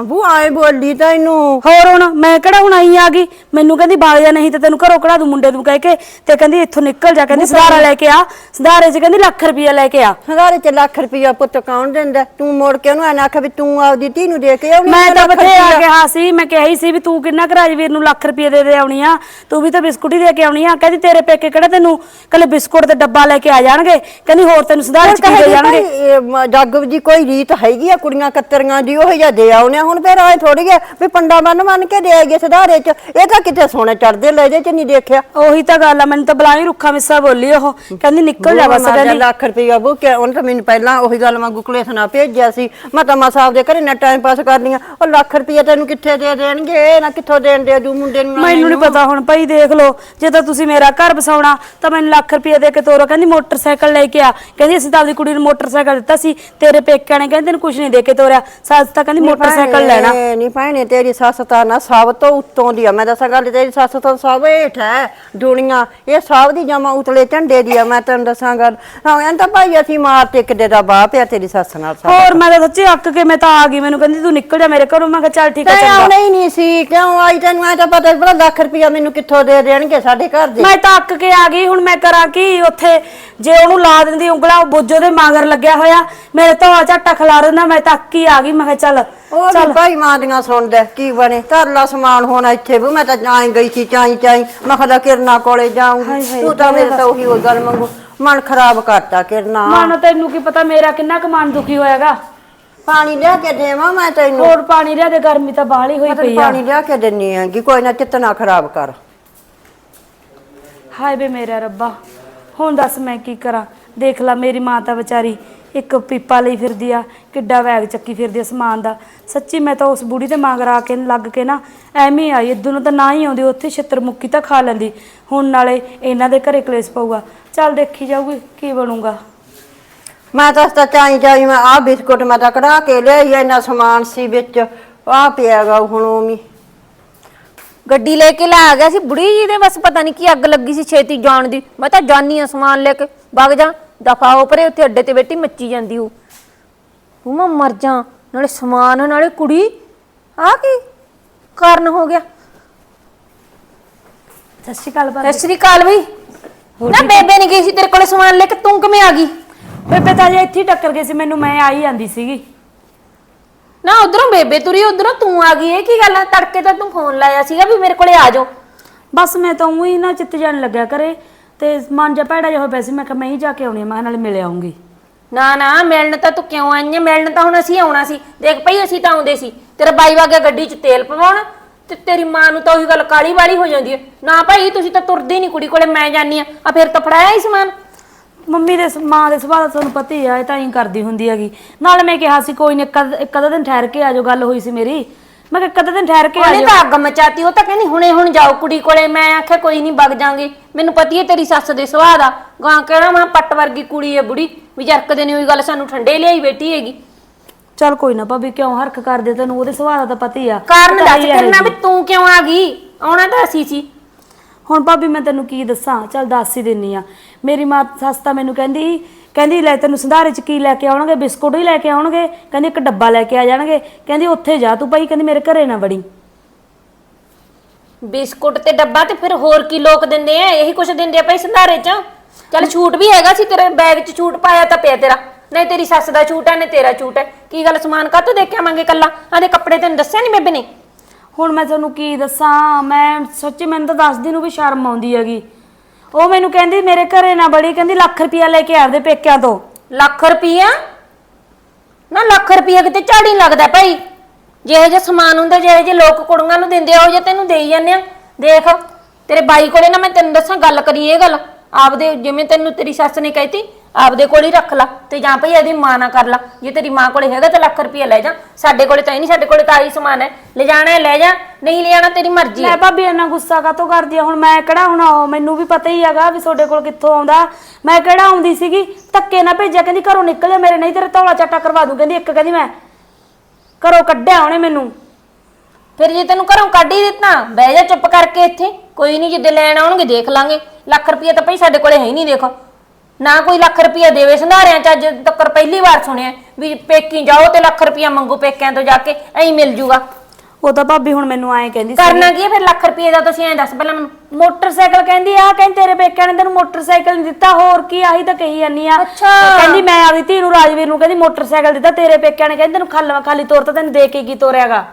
S3: ਬੂ ਆਏ ਬੋਲੀ ਤੈਨੂੰ
S2: ਹੋਰ ਹੁਣ ਮੈਂ ਕਿਹੜਾ ਹੁਣ ਆਈ ਆ ਗਈ? ਮੈਨੂੰ ਕਹਿੰਦੀ ਬਾਗ ਜਾ ਨਹੀਂ ਤੇ ਤੈਨੂੰ ਘਰੋਂ ਕਢਾ ਦੂੰ ਮੁੰਡੇ ਨੂੰ ਕਹਿ ਕੇ। ਤੇ ਕਹਿੰਦੀ ਇੱਥੋਂ ਨਿਕਲ ਜਾ ਕਹਿੰਦੀ ਸਧਾਰਾ ਲੈ ਕੇ ਆ। ਸਧਾਰੇ 'ਚ ਕਹਿੰਦੀ ਲੱਖ ਰੁਪਇਆ ਲੈ ਕੇ ਆ।
S3: ਹਜ਼ਾਰੇ ਚ ਲੱਖ ਰੁਪਇਆ ਪੁੱਤ ਕੌਣ ਦਿੰਦਾ? ਤੂੰ ਮੋੜ ਕੇ ਉਹਨੂੰ ਐਨਾ ਆਖਿਆ ਵੀ ਤੂੰ ਆਪਦੀ ਧੀ ਨੂੰ ਦੇ ਕੇ ਆਉਣੀ
S2: ਮੈਂ ਤਾਂ ਬਥੇਰਾ
S3: ਰੁਪਈਆ।
S2: ਕਿਹਾ ਸੀ ਮੈਂ ਕਿਹਾ ਹੀ ਸੀ ਵੀ ਤੂੰ ਕਿੰਨਾ ਕੁ ਰਾਜਵੀਰ ਨੂੰ ਲੱਖ ਰੁਪਏ ਦੇ ਦੇ ਆਉਣੀ ਆ। ਤੂੰ ਵੀ ਤਾਂ ਬਿਸਕੁਟ ਹੀ ਦੇ ਕੇ ਆਉਣੀ ਆ। ਕਹਿੰਦੀ ਤੇਰੇ ਪੇਕੇ ਕਿਹੜਾ ਤੈਨੂੰ ਕੱਲੇ ਬਿਸਕੁਟ ਤੇ ਡੱਬਾ ਲੈ ਕੇ ਆ ਜਾਣਗੇ? ਕਹਿੰਦੀ ਹੋਰ ਤੈਨੂੰ ਸਧਾਰੇ 'ਚ ਕੀ ਦੇ ਜਾਣਗੇ
S3: ਇਹ ਮ- ਜੱਗ ਜੀ ਕੋਈ ਰੀਤ ਹੈਗੀ ਆ ਕੁੜੀਆਂ ਕੱਤਰੀਆਂ ਦੀ ਉਹ ਜਿਹਾ ਦੇ ਆਉਣੇ ਆ। ਹੁਣ ਫੇਰ ਆਏ ਥੋੜੀ ਹੈ ਵੀ ਪੰਡਾ ਬੰਨ ਮੰਨ ਕੇ ਦੇ ਆਈਏ ਸਧਾਰੇ ਚ। ਇਹ ਤਾਂ ਕਿਤੇ ਸੋਨੇ ਚੜਦੇ ਲੈ ਜੇ ਚ ਨਹੀਂ ਦੇਖਿਆ।
S2: ਉਹੀ ਤਾਂ ਗੱਲ ਆ ਮੈਨੂੰ ਤਾਂ ਬਲਾਈ ਰੁੱਖਾ ਮਿੱਸਾ ਬੋਲੀ ਉਹ। ਕਹਿੰਦੀ ਨਿਕਲ ਜਾ ਬਸ
S3: ਜਾ,
S2: ਕਹਿੰਦੀ।
S3: ਲੱਖ ਰੁਪਇਆ ਬੁੱਕ ਉਹਨੇ ਤਾਂ ਮੈਨੂੰ ਪਹਿਲਾਂ ਉਹੀ ਗੱਲ ਵਾਂਗੂ ਕਲੇਸ਼ ਨਾ ਭੇਜਿਆ ਸੀ। ਮੈਂ ਤਾਂ ਮਾ ਸਾਹਿਬ ਦੇ ਘਰੇ ਨਾ ਟਾਈਮ ਪਾਸ ਕਰਨੀ ਆ ਉਹ ਲੱਖ ਰੁਪਇਆ ਤੈਨੂੰ ਕਿੱਥੇ ਦੇ ਦੇਣਗੇ? ਨਾ ਕਿੱਥੋਂ ਦੇਣ ਦੇ ਦੂ ਮੁੰਡੇ ਨੂੰ ਨਾ
S2: ਮੈਨੂੰ ਨਹੀਂ ਪਤਾ ਹੁਣ ਭਾਈ ਦੇਖ ਲਓ। ਜੇ ਤਾਂ ਤੁਸੀਂ ਮੇਰਾ ਘਰ ਬਸਾਉਣਾ ਤਾਂ ਮੈਨੂੰ ਲੱਖ ਰੁਪਏ ਦੇ ਕੇ ਤੋਰੋ। ਕਹਿੰਦੀ ਮੋਟਰਸਾਈਕਲ ਲੈ ਕੇ ਆ। ਕਹਿੰਦੀ ਅਸੀਂ ਤਾਂ ਆਪਦੀ ਕੁੜੀ ਨੂੰ ਮੋਟਰਸਾਈਕਲ ਦਿੱਤਾ ਸੀ ਤੇਰੇ ਪੇਕਿਆਂ ਨੇ ਕਹਿੰਦੇ ਤੈਨੂੰ ਕੁਝ ਨਹੀਂ ਦੇ ਕੇ ਤੋਰਿਆ। ਸੱਸ ਤਾਂ ਕਹਿੰਦੀ ਮੋਟਰਸਾਈਕਲ ਲੈਣਾ।
S3: ਨਹੀਂ ਭੈਣੇ ਤੇਰੀ ਸੱਸ ਤਾਂ ਨਾ ਸਭ ਤੋਂ ਉੱਤੋਂ ਦੀ ਆ। ਮੈਂ ਦੱਸਾਂ ਗੱਲ ਤੇਰੀ ਸੱਸ ਤੋਂ ਸਭ ਹੇਠ ਹੈ ਦੁਨੀਆ। ਇਹ ਸਭ ਦੀ ਜਮਾ ਉਤਲੇ ਝੰਡੇ ਦੀ ਆ ਮੈਂ ਤੈਨੂੰ ਦੱਸਾਂ ਗੱਲ। ਹਾਂ ਐਂ ਤਾਂ ਭਾਈ ਅਸੀਂ ਮਾਰ ਤੇ ਕਿਤੇ ਦਾ ਬਾਪ ਆ ਤੇਰੀ ਸੱਸ ਨਾਲ ਸਾਡਾ
S2: ਹੋਰ ਮੈਂ ਤਾਂ ਸੱਚੀ ਅੱਕ ਕੇ ਮੈਂ ਤਾਂ ਆ ਗਈ। ਮੈਨੂੰ ਕਹਿੰਦੀ ਤੂੰ ਨਿਕਲ ਜਾ ਮੇਰੇ ਘਰੋਂ। ਮੈਂ ਕਿਹਾ ਚੱਲ ਠੀਕ ਹੈ
S3: ਤੇ
S2: ਚੰਗਾ।
S3: ਆਉਣਾ ਹੀ ਨਹੀਂ ਸੀ। ਕਿਉਂ? ਆਈ ਤੈਨੂੰ ਐ ਤਾਂ ਪਤਾ ਭਲਾ ਲੱਖ ਰੁਪਇਆ ਮੈਨੂੰ ਕਿੱਥੋਂ ਦੇ ਦੇਣਗੇ ਸਾਡੇ ਘਰ ਦੇ?
S2: ਮੈਂ ਤਾਂ ਅੱਕ ਕੇ ਆ ਗਈ। ਹੁਣ ਮੈਂ ਕਰਾਂ ਕੀ? ਉੱਥੇ ਜੇ ਉਹਨੂੰ ਲਾ ਦਿੰਦੀ ਉਂਗਲਾ ਉਹ ਬੋਝੋ ਦੇ ਮਾਂਗਰ ਲੱਗਿਆ ਹੋਇਆ। ਮੇਰੇ ਤੋਂ ਆ ਝੱਟਾ ਖਿਲਾ ਦਿੰਦਾ ਮੈਂ ਤਾਂ ਅੱਕ ਆ ਗਈ ਮੈਂ ਕਿਹਾ ਚੱਲ
S3: ਉਹ ਵੀ ਭਾਈ ਮਾਂ ਦੀਆਂ ਸੁਣਦਾ ਕੀ ਬਣੇ? ਧਰਲਾ ਸਮਾਨ ਹੋਣਾ ਇੱਥੇ ਵੀ ਮੈਂ ਤਾਂ ਆਈ ਗਈ ਸੀ ਚਾਈ ਚਾਈ। ਮੈਂ ਖਦਾ ਕਿਰਨਾ ਕੋਲੇ ਜਾਊਂਗੀ ਤੂੰ ਤਾਂ ਮੇਰੇ ਤਾਂ ਉਹੀ ਉਹ ਗੱਲ ਮੰਗੂ। ਮਨ ਖਰਾਬ ਕਰਤਾ ਕਿਰਨਾ।
S2: ਮਨ ਤੈਨੂੰ ਕੀ ਪਤਾ ਮੇਰਾ ਕਿੰਨਾ ਕੁ ਮਨ ਦੁਖੀ ਹੋਇਆਗਾ।
S3: ਪਾਣੀ ਲਿਆ ਕੇ ਦੇਵਾਂ ਮੈਂ ਤੈਨੂੰ?
S2: ਹੋਰ ਪਾਣੀ ਲਿਆ ਦੇ ਗਰਮੀ ਤਾਂ ਬਾਹਲੀ ਹੋਈ ਪਈ ਆ।
S3: ਪਾਣੀ ਲਿਆ ਕੇ ਦਿੰਨੀ ਆਂਗੀ ਕੋਈ ਨਾ ਚਿੱਤ ਨਾ ਖਰਾਬ ਕਰ।
S2: ਹਾਏ ਬੇ ਮੇਰਾ ਰੱਬਾ। ਹੁਣ ਦੱਸ ਮੈਂ ਕੀ ਕਰਾਂ? ਦੇਖ ਲੈ ਮੇਰੀ ਮਾਂ ਤਾਂ ਵਿਚਾਰੀ ਇੱਕ ਪੀਪਾ ਲਈ ਫਿਰਦੀ ਆ, ਕਿੱਡਾ ਬੈਗ ਚੱਕੀ ਫਿਰਦੀ ਆ ਸਮਾਨ ਦਾ। ਸੱਚੀ ਮੈਂ ਤਾਂ ਉਸ ਬੁੜੀ ਦੇ ਮੰਗ ਰਾ ਕੇ ਲੱਗ ਕੇ ਨਾ ਐਵੇਂ ਆਈ। ਇਦੋਂ ਨੂੰ ਤਾਂ ਨਾ ਹੀ ਆਉਂਦੀ, ਉੱਥੇ ਛਿੱਤਰ ਮੁੱਕੀ ਤਾਂ ਖਾ ਲੈਂਦੀ। ਹੁਣ ਨਾਲੇ ਇਹਨਾਂ ਦੇ ਘਰੇ ਕਲੇਸ਼ ਪਊਗਾ। ਚੱਲ ਦੇਖੀ ਜਾਊਗੀ ਕੀ ਬਣੂਗਾ।
S3: ਮੈਂ ਤਾਂ ਤਾਂ ਚਾਈ ਚਾਈ ਮੈਂ ਆਹ ਬਿਸਕੁਟ ਮੈਂ ਤਾਂ ਕਢਾ ਕੇ ਲਿਆਈ ਇੰਨਾ ਸਮਾਨ ਸੀ ਵਿੱਚ। ਆਹ ਪਿਆਗਾ ਹੁਣ ਉਮੀ
S4: ਗੱਡੀ ਲੈ ਕੇ ਲੈ ਆ ਗਿਆ ਸੀ ਬੁੜੀ ਜੀ ਦੇ ਬਸ ਪਤਾ ਨਹੀਂ ਕੀ ਅੱਗ ਲੱਗੀ ਸੀ ਛੇਤੀ ਜਾਣ ਦੀ। ਮੈਂ ਤਾਂ ਜਾਨੀ ਆ ਸਮਾਨ ਲੈ ਕੇ ਵਗ ਜਾ ਦਫਾ ਹੋ ਪਰੇ ਉੱਥੇ ਅੱਡੇ ਤੇ ਬੈਠੀ ਮੱਚੀ ਜਾਂਦੀ ਉਹ। ਤੂੰ ਮੈਂ ਮਰ ਜਾ ਨਾਲੇ ਸਮਾਨ ਨਾਲੇ ਕੁੜੀ ਆ ਕੀ ਕਾਰਨ ਹੋ ਗਿਆ?
S2: ਸਤਿ ਸ਼੍ਰੀ ਅਕਾਲ
S4: ਸਤਿ ਸ੍ਰੀ ਅਕਾਲ ਬਈ। ਨਾ ਬੇਬੇ ਨਹੀਂ ਗਈ ਸੀ ਤੇਰੇ ਕੋਲੇ ਸਮਾਨ ਲੈ ਕੇ ਤੂੰ ਕਿਵੇਂ ਆ ਗਈ?
S2: ਬੇਬੇ ਤਾਂ ਜੇ ਇੱਥੇ ਹੀ ਟੱਕਰ ਗਈ ਸੀ ਮੈਨੂੰ ਮੈਂ ਆਈ ਜਾਂਦੀ ਸੀਗੀ।
S4: ਨਾ ਉਧਰੋਂ ਬੇਬੇ ਤੁਰੀ ਉਧਰੋਂ ਤੂੰ ਆ ਗਈ ਇਹ ਕੀ ਗੱਲ ਆ? ਤੜਕੇ ਤਾਂ ਤੂੰ ਫੋਨ ਲਾਇਆ ਸੀਗਾ ਵੀ ਮੇਰੇ ਕੋਲੇ ਆ ਜਾਓ।
S2: ਬਸ ਮੈਂ ਤਾਂ ਉਹੀ ਨਾ ਚਿੱਤ ਜਾਣ ਲੱਗਿਆ ਕਰੇ ਤੇ ਮਨ ਜਾ ਭੈੜਾ ਜਿਹਾ ਹੋਇਆ ਪਿਆ ਸੀ ਮੈਂ ਕਿਹਾ ਮੈਂ ਹੀ ਜਾ ਕੇ ਆਉਣੀ ਆ ਮੈਂ ਕਿਹਾ ਨਾਲੇ ਮਿਲ ਆਉਂਗੀ।
S4: ਨਾ ਨਾ ਮਿਲਣ ਤਾਂ ਤੂੰ ਕਿਉਂ ਆਈ ਆਂ? ਮਿਲਣ ਤਾਂ ਹੁਣ ਅਸੀਂ ਆਉਣਾ ਸੀ। ਦੇਖ ਭਈ ਅਸੀਂ ਤਾਂ ਆਉਂਦੇ ਸੀ। ਤੇਰਾ ਬਾਈ ਵਾਗਿਆ ਗੱਡੀ 'ਚ ਤੇਲ ਪਵਾਉਣ ਤੇ ਤੇਰੀ ਮਾਂ ਨੂੰ ਤਾਂ ਉਹੀ ਗੱਲ ਕਾਲੀ ਵਾਲੀ ਹੋ ਜਾਂਦੀ ਹੈ। ਨਾ ਭਾਈ ਤੁਸੀਂ ਤਾਂ ਤੁਰਦੇ ਨਹੀਂ ਕੁੜੀ ਕੋਲੇ ਮੈਂ ਜਾਨੀ ਆ ਆ ਫਿਰ ਤਾਂ ਫੜਾਇਆ ਹੀ ਸਮਾਨ।
S2: ਮੰਮੀ ਦੇ ਸ- ਮਾਂ ਦੇ ਸੁਭਾਅ ਦਾ ਤੁਹਾਨੂੰ ਪਤਾ ਹੀ ਆ ਇਹ ਤਾਂ ਹੀ ਕਰਦੀ ਹੁੰਦੀ ਹੈਗੀ। ਨਾਲ ਮੈਂ ਕਿਹਾ ਸੀ ਕੋਈ ਨਹੀਂ ਇੱਕ ਅੱਧ- ਦਿਨ ਠਹਿਰ ਕੇ ਆਜੋ ਗੱਲ ਹੋਈ ਸੀ ਮੇਰੀ। ਮੈਂ ਕਿਹਾ ਇੱਕ ਅੱਧਾ ਦਿਨ ਠਹਿਰ ਕੇ
S4: ਉਹਨੇ
S2: ਆਜੋ
S4: ਤਾਂ ਅੱਗ ਮਚਾਤੀ ਉਹ ਤਾਂ ਕਹਿੰਦੀ ਹੁਣੇ ਹੁਣ ਜਾਓ ਕੁੜੀ ਕੋਲੇ। ਮੈਂ ਆਖਿਆ ਕੋਈ ਨਹੀਂ ਵਗ ਜਾਾਂਗੇ। ਮੈਨੂੰ ਪਤੀ ਹੈ ਤੇਰੀ ਸੱਸ ਦੇ ਸੁਭਾਅ ਦਾ। ਗਾਂ ਕਿਹੜਾ ਮਾਂ ਪੱਟ ਵਰਗੀ ਕੁੜੀ ਹੈ ਬੁੜੀ। ਵੀ ਜਰਕਦੇ ਨਹੀਂ ਹੋਈ ਗੱਲ ਸਾਨੂੰ ਠੰਡੇ ਲਿਆਈ ਬੈਠੀ ਹੈਗੀ।
S2: ਚੱਲ ਕੋਈ ਨਾ ਭਾਬੀ ਕਿਉਂ ਹਰਖ ਕਰਦੇ ਤੈਨੂੰ? ਉਹਦੇ ਸੁਭਾਅ ਦਾ ਤਾਂ ਪਤਾ ਹੀ ਆ।
S4: ਕਾਰਨ
S2: ਉਹ ਤਾਂ
S4: ਦੱਸ ਕਰਨਾ
S2: ਇਹੋ
S4: ਵੀ
S2: ਜਿਹੀ।
S4: ਤੂੰ ਕਿਉਂ ਆ ਗਈ? ਆਉਣਾ ਤਾਂ ਅਸੀਂ ਸੀ।
S2: ਹੁਣ ਭਾਬੀ ਮੈਂ ਤੈਨੂੰ ਕੀ ਦੱਸਾਂ? ਚੱਲ ਦੱਸ ਹੀ ਦਿੰਨੀ ਆ। ਮੇਰੀ ਮਾਂ ਸੱਸ ਤਾਂ ਮੈਨੂੰ ਕਹਿੰਦੀ ਕਹਿੰਦੀ ਲੈ ਤੈਨੂੰ ਸੰਧਾਰੇ ਚ ਕੀ ਲੈ ਕੇ ਆਉਣਗੇ ਬਿਸਕੁਟ ਹੀ ਲੈ ਕੇ ਆਉਣਗੇ ਕਹਿੰਦੀ ਇੱਕ ਡੱਬਾ ਲੈ ਕੇ ਆ ਜਾਣਗੇ ਕਹਿੰਦੀ ਉੱਥੇ ਜਾ ਤੂੰ ਭਾਈ ਕਹਿੰਦੀ ਮੇਰੇ ਘਰੇ ਨਾ ਵੜੀ।
S4: ਬਿਸਕੁਟ ਤੇ ਡੱਬਾ ਤੇ ਫਿਰ ਹੋਰ ਕੀ ਲੋਕ ਦਿੰਦੇ ਆ? ਇਹੀ ਕੁਛ ਦਿੰਦੇ ਆ ਭਾਈ ਸੰਧਾਰੇ ਚ? ਚੱਲ ਛੂਟ ਵੀ ਹੈਗਾ ਸੀ ਤੇਰੇ ਬੈਗ 'ਚ ਛੂਟ ਪਾਇਆ ਤਾਂ ਪਿਆ ਤੇਰਾ। ਨਹੀਂ ਤੇਰੀ ਸੱਸ ਦਾ ਛੂਟ ਹੈ ਨਹੀਂ ਤੇਰਾ ਛੂਟ ਹੈ। ਕੀ ਗੱਲ ਸਮਾਨ ਕਾਹਤੋਂ ਦੇਖ ਕੇ ਆਵਾਂਗੇ ਕੱਲਾ ਆਦੇ ਕੱਪੜੇ ਤੈਨੂੰ ਦੱਸਿਆ ਨਹੀਂ ਬੇਬੇ ਨੇ?
S2: ਹੁਣ ਮੈਂ ਤੁਹਾਨੂੰ ਕੀ ਦੱਸਾਂ ਮੈਂ ਸੱਚੀ ਮੈਨੂੰ ਤਾਂ ਦੱਸਦੀ ਨੂੰ ਵੀ ਸ਼ਰਮ ਆਉਂਦੀ ਹੈਗੀ। ਉਹ ਮੈਨੂੰ ਕਹਿੰਦੀ, ਮੇਰੇ ਘਰੇ ਨਾ ਬੜੀ, ਕਹਿੰਦੀ ਲੱਖ ਰੁਪਇਆ ਲੈ ਕੇ ਆਪਦੇ ਪੇਕਿਆਂ ਤੋਂ।
S4: ਲੱਖ ਰੁਪਈਆ? ਨਾ ਲੱਖ ਰੁਪਈਆ ਕਿਤੇ ਝਾੜੀ ਨੀ ਲੱਗਦਾ ਭਾਈ। ਜਿਹੇ ਜੇ ਸਮਾਨ ਹੁੰਦਾ, ਜਿਹੇ ਜੇ ਲੋਕ ਕੁੜੀਆਂ ਨੂੰ ਦਿੰਦੇ ਆ, ਉਹ ਜੇ ਤੈਨੂੰ ਦੇਈ ਜਾਂਦੇ ਆ। ਦੇਖ, ਤੇਰੇ ਬਾਈ ਕੋਲੇ ਨਾ ਮੈਂ ਤੈਨੂੰ ਦੱਸਾਂ ਗੱਲ ਕਰੀ ਇਹ ਗੱਲ। ਆਪਦੇ, ਜਿਵੇਂ ਤੈਨੂੰ ਤੇਰੀ ਸੱਸ ਨੇ ਕਹਿਤੀ ਆਪਦੇ ਕੋਲ ਹੀ ਰੱਖ ਲਾ ਤੇ ਜਾਂ ਭਈ ਇਹਦੀ ਮਾਂ ਨਾ ਕਰ ਲਾ। ਜੇ ਤੇਰੀ ਮਾਂ ਕੋਲੇ ਹੈਗਾ ਤਾਂ ਲੱਖ ਰੁਪਈਆ ਲੈ ਜਾ। ਸਾਡੇ ਕੋਲੇ ਤਾਂ ਹੀ ਨਹੀਂ ਸਾਡੇ ਕੋਲੇ ਤਾਂ ਆਹੀ ਸਮਾਨ ਹੈ। ਲੈ ਜਾਣਾ ਹੈ ਲੈ ਜਾ ਨਹੀਂ ਲੈ ਜਾਣਾ ਤੇਰੀ ਮਰਜ਼ੀ
S2: ਲੈ
S4: ਹੈ
S2: ਭਾਬੀ ਇੰਨਾ ਗੁੱਸਾ ਕਾਤੋਂ ਕਰਦੀ ਆ? ਹੁਣ ਮੈਂ ਕਿਹੜਾ ਹੁਣ ਉਹ ਮੈਨੂੰ ਵੀ ਪਤਾ ਹੀ ਹੈਗਾ ਵੀ ਤੁਹਾਡੇ ਕੋਲ ਕਿੱਥੋਂ ਆਉਂਦਾ। ਮੈਂ ਕਿਹੜਾ ਆਉਂਦੀ ਸੀਗੀ? ਧੱਕੇ ਨਾ ਭੇਜਿਆ ਕਹਿੰਦੀ ਘਰੋਂ ਨਿਕਲਿਆ ਮੇਰੇ ਨਹੀਂ ਤੇਰੇ ਧੌਲਾ ਚਾਟਾ ਕਰਵਾ ਦੂੰ। ਕਹਿੰਦੀ ਇੱਕ ਕਹਿੰਦੀ ਮੈਂ ਘਰੋਂ ਕੱਢਿਆ ਉਹਨੇ ਮੈਨੂੰ।
S4: ਫਿਰ ਜੇ ਤੈਨੂੰ ਘਰੋਂ ਕੱਢ ਹੀ ਦਿੱਤਾ ਬਹਿ ਜਾ ਚੁੱਪ ਕਰਕੇ ਇੱਥੇ। ਕੋਈ ਨਹੀਂ ਜਿੱਦੇ ਲੈਣ ਆਉਣਗੇ ਦੇਖ ਲਾਂਗੇ। ਲੱਖ ਰੁਪਈਆ ਤਾਂ ਭਈ ਸਾਡੇ ਕੋਲੇ ਹੈ ਹੀ ਨਹੀਂ ਦੇਖੋ। ਨਾ ਕੋਈ ਲੱਖ ਰੁਪਈਆ ਦੇਵੇ। ਸੰਧਾਰਿਆਂ ਚ ਅੱਜ ਤੱਕ ਪਹਿਲੀ ਵਾਰ ਸੁਣਿਆ ਵੀ ਪੇਕੀ ਜਾਓ ਤੇ ਲੱਖ ਰੁਪਈਆ ਮੰਗੋ ਪੇਕਿਆਂ ਤੋਂ ਜਾ ਕੇ ਐਂ ਮਿਲ ਜੂਗਾ।
S2: ਉਹ ਤਾਂ ਭਾਬੀ ਹੁਣ ਮੈਨੂੰ ਐਂ ਕਹਿੰਦੀ ਸੀ
S4: ਕਰਨਾ ਕੀ ਹੈ ਫਿਰ ਲੱਖ ਰੁਪਈਏ ਦਾ ਤੁਸੀਂ ਐਂ ਦੱਸ ਪਹਿਲਾਂ ਮੈਨੂੰ।
S2: ਮੋਟਰਸਾਈਕਲ ਕਹਿੰਦੀ ਆ ਕਹਿੰਦੀ ਤੇਰੇ ਪੇਕਿਆਂ ਨੇ ਤੈਨੂੰ ਮੋਟਰਸਾਈਕਲ ਨਹੀਂ ਦਿੱਤਾ ਹੋਰ ਕੀ ਆਹੀ ਤਾਂ ਕਹੀ ਜਾਨੀ ਆ।
S4: ਅੱਛਾ।
S2: ਕਹਿੰਦੀ ਮੈਂ ਆਪਦੀ ਧੀ ਨੂੰ ਰਾਜਵੀਰ ਨੂੰ ਕਹਿੰਦੀ ਮੋਟਰਸਾਈਕਲ ਦਿੱਤਾ ਤੇਰੇ ਪੇਕਿਆਂ ਨੇ ਕਹਿੰਦੀ ਤੈਨੂੰ ਖਾਲੀ ਖਾਲੀ ਤੋਰ ਤਾਂ ਤੈਨੂੰ ਦੇ ਕੇ ਕੀ ਤੋਰਿਆਗਾ।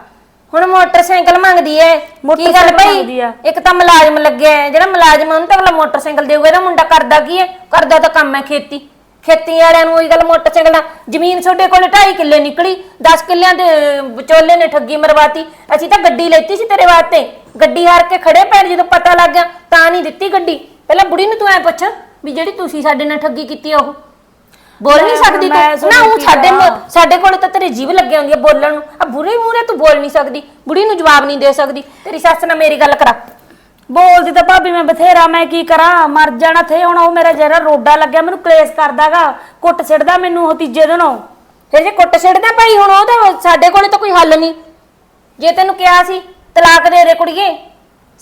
S4: ਹੁਣ ਮੋਟਰਸਾਈਕਲ ਮੰਗਦੀ ਐ। ਕੀ ਗੱਲ
S2: ਮੋਟਰਸਾਈਕਲ ਮੰਗਦੀ
S4: ਭਈ। ਇੱਕ ਤਾਂ ਮੁਲਾਜ਼ਮ ਲੱਗਿਆ ਹੈ, ਜਿਹੜਾ ਮੁਲਾਜ਼ਮ ਉਹਨੂੰ ਤਾਂ ਅਗਲਾ ਮੋਟਰਸਾਈਕਲ ਦੇਊਗਾ। ਇਹਦਾ ਮੁੰਡਾ ਕਰਦਾ ਕੀ ਹੈ ਕਰਦਾ ਤਾਂ ਕੰਮ ਹੈ ਖੇਤੀ। ਖੇਤੀ ਵਾਲਿਆਂ ਨੂੰ ਉਹੀ ਗੱਲ ਮੋਟਰਸਾਈਕਲ ਦਾ ਜ਼ਮੀਨ ਤੁਹਾਡੇ ਕੋਲ 2.5 ਕਿੱਲੇ ਨਿਕਲੀ। 10 ਕਿੱਲਿਆਂ ਦੇ ਵਿਚੋਲੇ ਨੇ ਠੱਗੀ ਮਰਵਾਤੀ। ਅਸੀਂ ਤਾਂ ਗੱਡੀ ਲੈਤੀ ਸੀ ਤੇਰੇ ਵਾਸਤੇ। ਗੱਡੀ ਹਾਰ ਕੇ ਖੜੇ ਪੈਣ ਜਦੋਂ ਪਤਾ ਲੱਗ ਗਿਆ ਤਾਂ ਨਹੀਂ ਦਿੱਤੀ ਗੱਡੀ। ਪਹਿਲਾਂ ਬੁੜੀ ਨੂੰ ਤੂੰ ਐ ਪੁੱਛ ਵੀ ਜਿਹੜੀ ਤੁਸੀਂ ਸਾਡੇ ਨਾਲ ਠੱਗੀ ਕੀਤੀ ਆ ਉਹ। ਬੋਲ ਨਹੀਂ ਸਕਦੀ ਤੂੰ। ਨਾ ਉਹ ਸਾਡੇ? ਮੂੰਹ- ਸਾਡੇ ਕੋਲ ਤਾਂ ਤੇਰੀ ਜੀਭ ਲੱਗੇ ਹੁੰਦੀ ਆ ਬੋਲਣ ਨੂੰ। ਆ ਬੁਰੇ ਮੂਹਰੇ ਤੂੰ ਬੋਲ ਨਹੀਂ ਸਕਦੀ। ਬੁੜੀ ਨੂੰ ਜਵਾਬ ਨਹੀਂ ਦੇ ਸਕਦੀ। ਤੇਰੀ ਸੱਸ ਨਾਲ ਮੇਰੀ ਗੱਲ ਕਰਾ।
S2: ਬੋਲਦੀ ਤਾਂ ਭਾਬੀ ਮੈਂ ਬਥੇਰਾ ਮੈਂ ਕੀ ਕਰਾਂ? ਮਰ ਜਾਣਾ ਥੇ ਹੁਣ ਉਹ ਮੇਰਾ ਜਿਹੜਾ ਰੋਡਾ ਲੱਗਿਆ ਮੈਨੂੰ ਕਲੇਸ਼ ਕਰਦਾਗਾ। ਕੁੱਟ ਸਿੱਟਦਾ ਮੈਨੂੰ ਉਹ ਤੀਜੇ ਦਿਨੋਂ।
S4: ਫਿਰ ਜੇ ਕੁੱਟ ਛੱਡਦਾ ਭਾਈ ਹੁਣ ਉਹ ਤਾਂ ਸਾਡੇ ਕੋਲੇ ਤਾਂ ਕੋਈ ਹੱਲ ਨਹੀਂ। ਜੇ ਤੈਨੂੰ ਕਿਹਾ ਸੀ ਤਲਾਕ ਦੇ ਦੇ ਕੁੜੀਏ।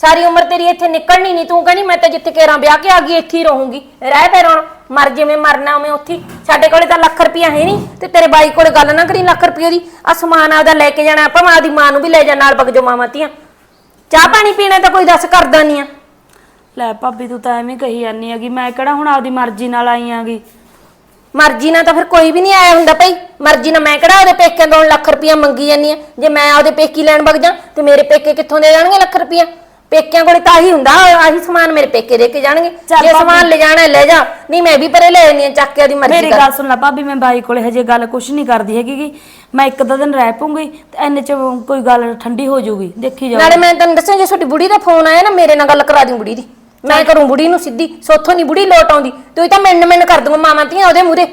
S4: ਸਾਰੀ ਉਮਰ ਤੇਰੀ ਇੱਥੇ ਨਿਕਲਣੀ ਨਹੀਂ ਤੂੰ ਕਹਿੰਦੀ ਮੈਂ ਤਾਂ ਜਿੱਥੇ ਕੇਰਾਂ ਵਿਆਹ ਕੇ ਆ ਗਈ ਇੱਥੇ ਹੀ ਰਹੂੰਗੀ। ਰਹਿ ਫਿਰ ਹੁਣ ਮਰ ਜਿਵੇਂ ਮਰਨਾ ਉਵੇਂ ਉੱਥੇ ਹੀ। ਸਾਡੇ ਕੋਲੇ ਤਾਂ ਲੱਖ ਰੁਪਈਆ ਹੈ ਨਹੀਂ ਤੇ ਤੇਰੇ ਬਾਈ ਕੋਲੇ ਗੱਲ ਨਾ ਕਰੀ ਲੱਖ ਰੁਪਈਏ ਦੀ। ਆ ਸਮਾਨ ਆਪਦਾ ਲੈ ਕੇ ਜਾਣਾ ਆਪਾਂ ਆਦੀ ਮਾਂ ਨੂੰ ਵੀ ਲੈ ਜਾ ਨਾਲ ਬਗ ਜੋ ਮਾਮਾ ਧੀਆਂ। ਚਾਹ ਪਾਣੀ ਪੀਣਾ ਤਾਂ ਕੋਈ ਦੱਸ ਕਰਦਾ ਨਹੀਂ ਆ।
S2: ਲੈ ਭਾਬੀ ਤੂੰ ਤਾਂ ਐਵੇਂ ਕਹੀ ਜਾਂਦੀ ਹੈਗੀ ਮੈਂ ਕਿਹੜਾ ਹੁਣ ਆਪਦੀ ਮਰਜ਼ੀ ਨਾਲ ਆਈ ਆਂਗੀ?
S4: ਮਰਜ਼ੀ ਨਾਲ ਤਾਂ ਫਿਰ ਕੋਈ ਵੀ ਨਹੀਂ ਆਇਆ ਹੁੰਦਾ ਭਾਈ। ਮਰਜ਼ੀ ਨਾਲ ਮੈਂ ਕਿਹੜਾ ਉਹਦੇ ਪੇਕਿਆਂ ਤੋਂ ਲੱਖ ਰੁਪਇਆ ਮੰਗੀ ਜਾਂਦੀ ਆ? ਜੇ ਮੈਂ ਉਹਦੇ ਪੇਕੀ ਲੈਣ ਵਗ ਜਾ ਤੇ ਮੇਰੇ ਪੇਕੇ ਕਿੱਥੋਂ ਦੇ ਜਾਣਗੇ ਲੱਖ ਰੁਪਇਆ ਪੇਕਿਆਂ ਕੋਲੇ ਤਾਂ ਆਹੀ ਹੁੰਦਾ ਆਹੀ ਸਮਾਨ ਮੇਰੇ ਪੇਕੇ ਦੇ ਕੇ ਜਾਣਗੇ।
S2: ਚੱਲ
S4: ਜੇ
S2: ਭਾਬੀ।
S4: ਸਮਾਨ ਲੈ ਜਾਣਾ ਹੈ, ਲੈ ਜਾ। ਨਹੀਂ ਮੈਂ ਵੀ ਪਰੇ ਲੈ ਜਾਂਦੀ ਆ ਚੱਕ ਕੇ ਉਹਦੀ ਮਰਜ਼ੀ
S2: ਮੇਰੀ
S4: ਕਰ।
S2: ਗੱਲ ਸੁਣ ਲੈ ਭਾਬੀ ਮੈਂ ਬਾਈ ਕੋਲੇ ਹਜੇ ਗੱਲ ਕੁਛ ਨਹੀਂ ਕਰਦੀ ਹੈਗੀ ਗੀ। ਮੈਂ ਇੱਕ ਦੋ ਦਿਨ ਰਹਿ ਪੂੰਗੀ ਤੇ ਐਨੇ ਚ ਕੋਈ ਗੱਲ ਠੰਡੀ ਹੋ ਜਾਊਗੀ ਦੇਖੀ ਜਾਓ
S4: ਨਾਲੇ ਮੈਂ ਤੈਨੂੰ ਦੱਸਾਂ ਜੇ ਤੁਹਾਡੀ ਬੁੜੀ ਦਾ ਫੋਨ ਆਇਆ ਨਾ ਮੇਰੇ ਨਾਲ ਗੱਲ ਕਰਾ ਦੀ ਬੁੜੀ ਦੀ। ਮੈਂ ਕਰੂੰ ਬੁੜੀ ਨੂੰ ਸਿੱਧੀ ਸੋਥੋਂ ਨਹੀਂ ਬੁੜੀ ਲੋਟ ਆਉਂਦੀ। ਤੂੰ ਤਾਂ ਮਿੰਨ ਮਿੰਨ ਕਰ ਦੂੰਗਾ ਮਾਮਾ ਧੀਆਂ ਉਹਦੇ ਮੂਰੇ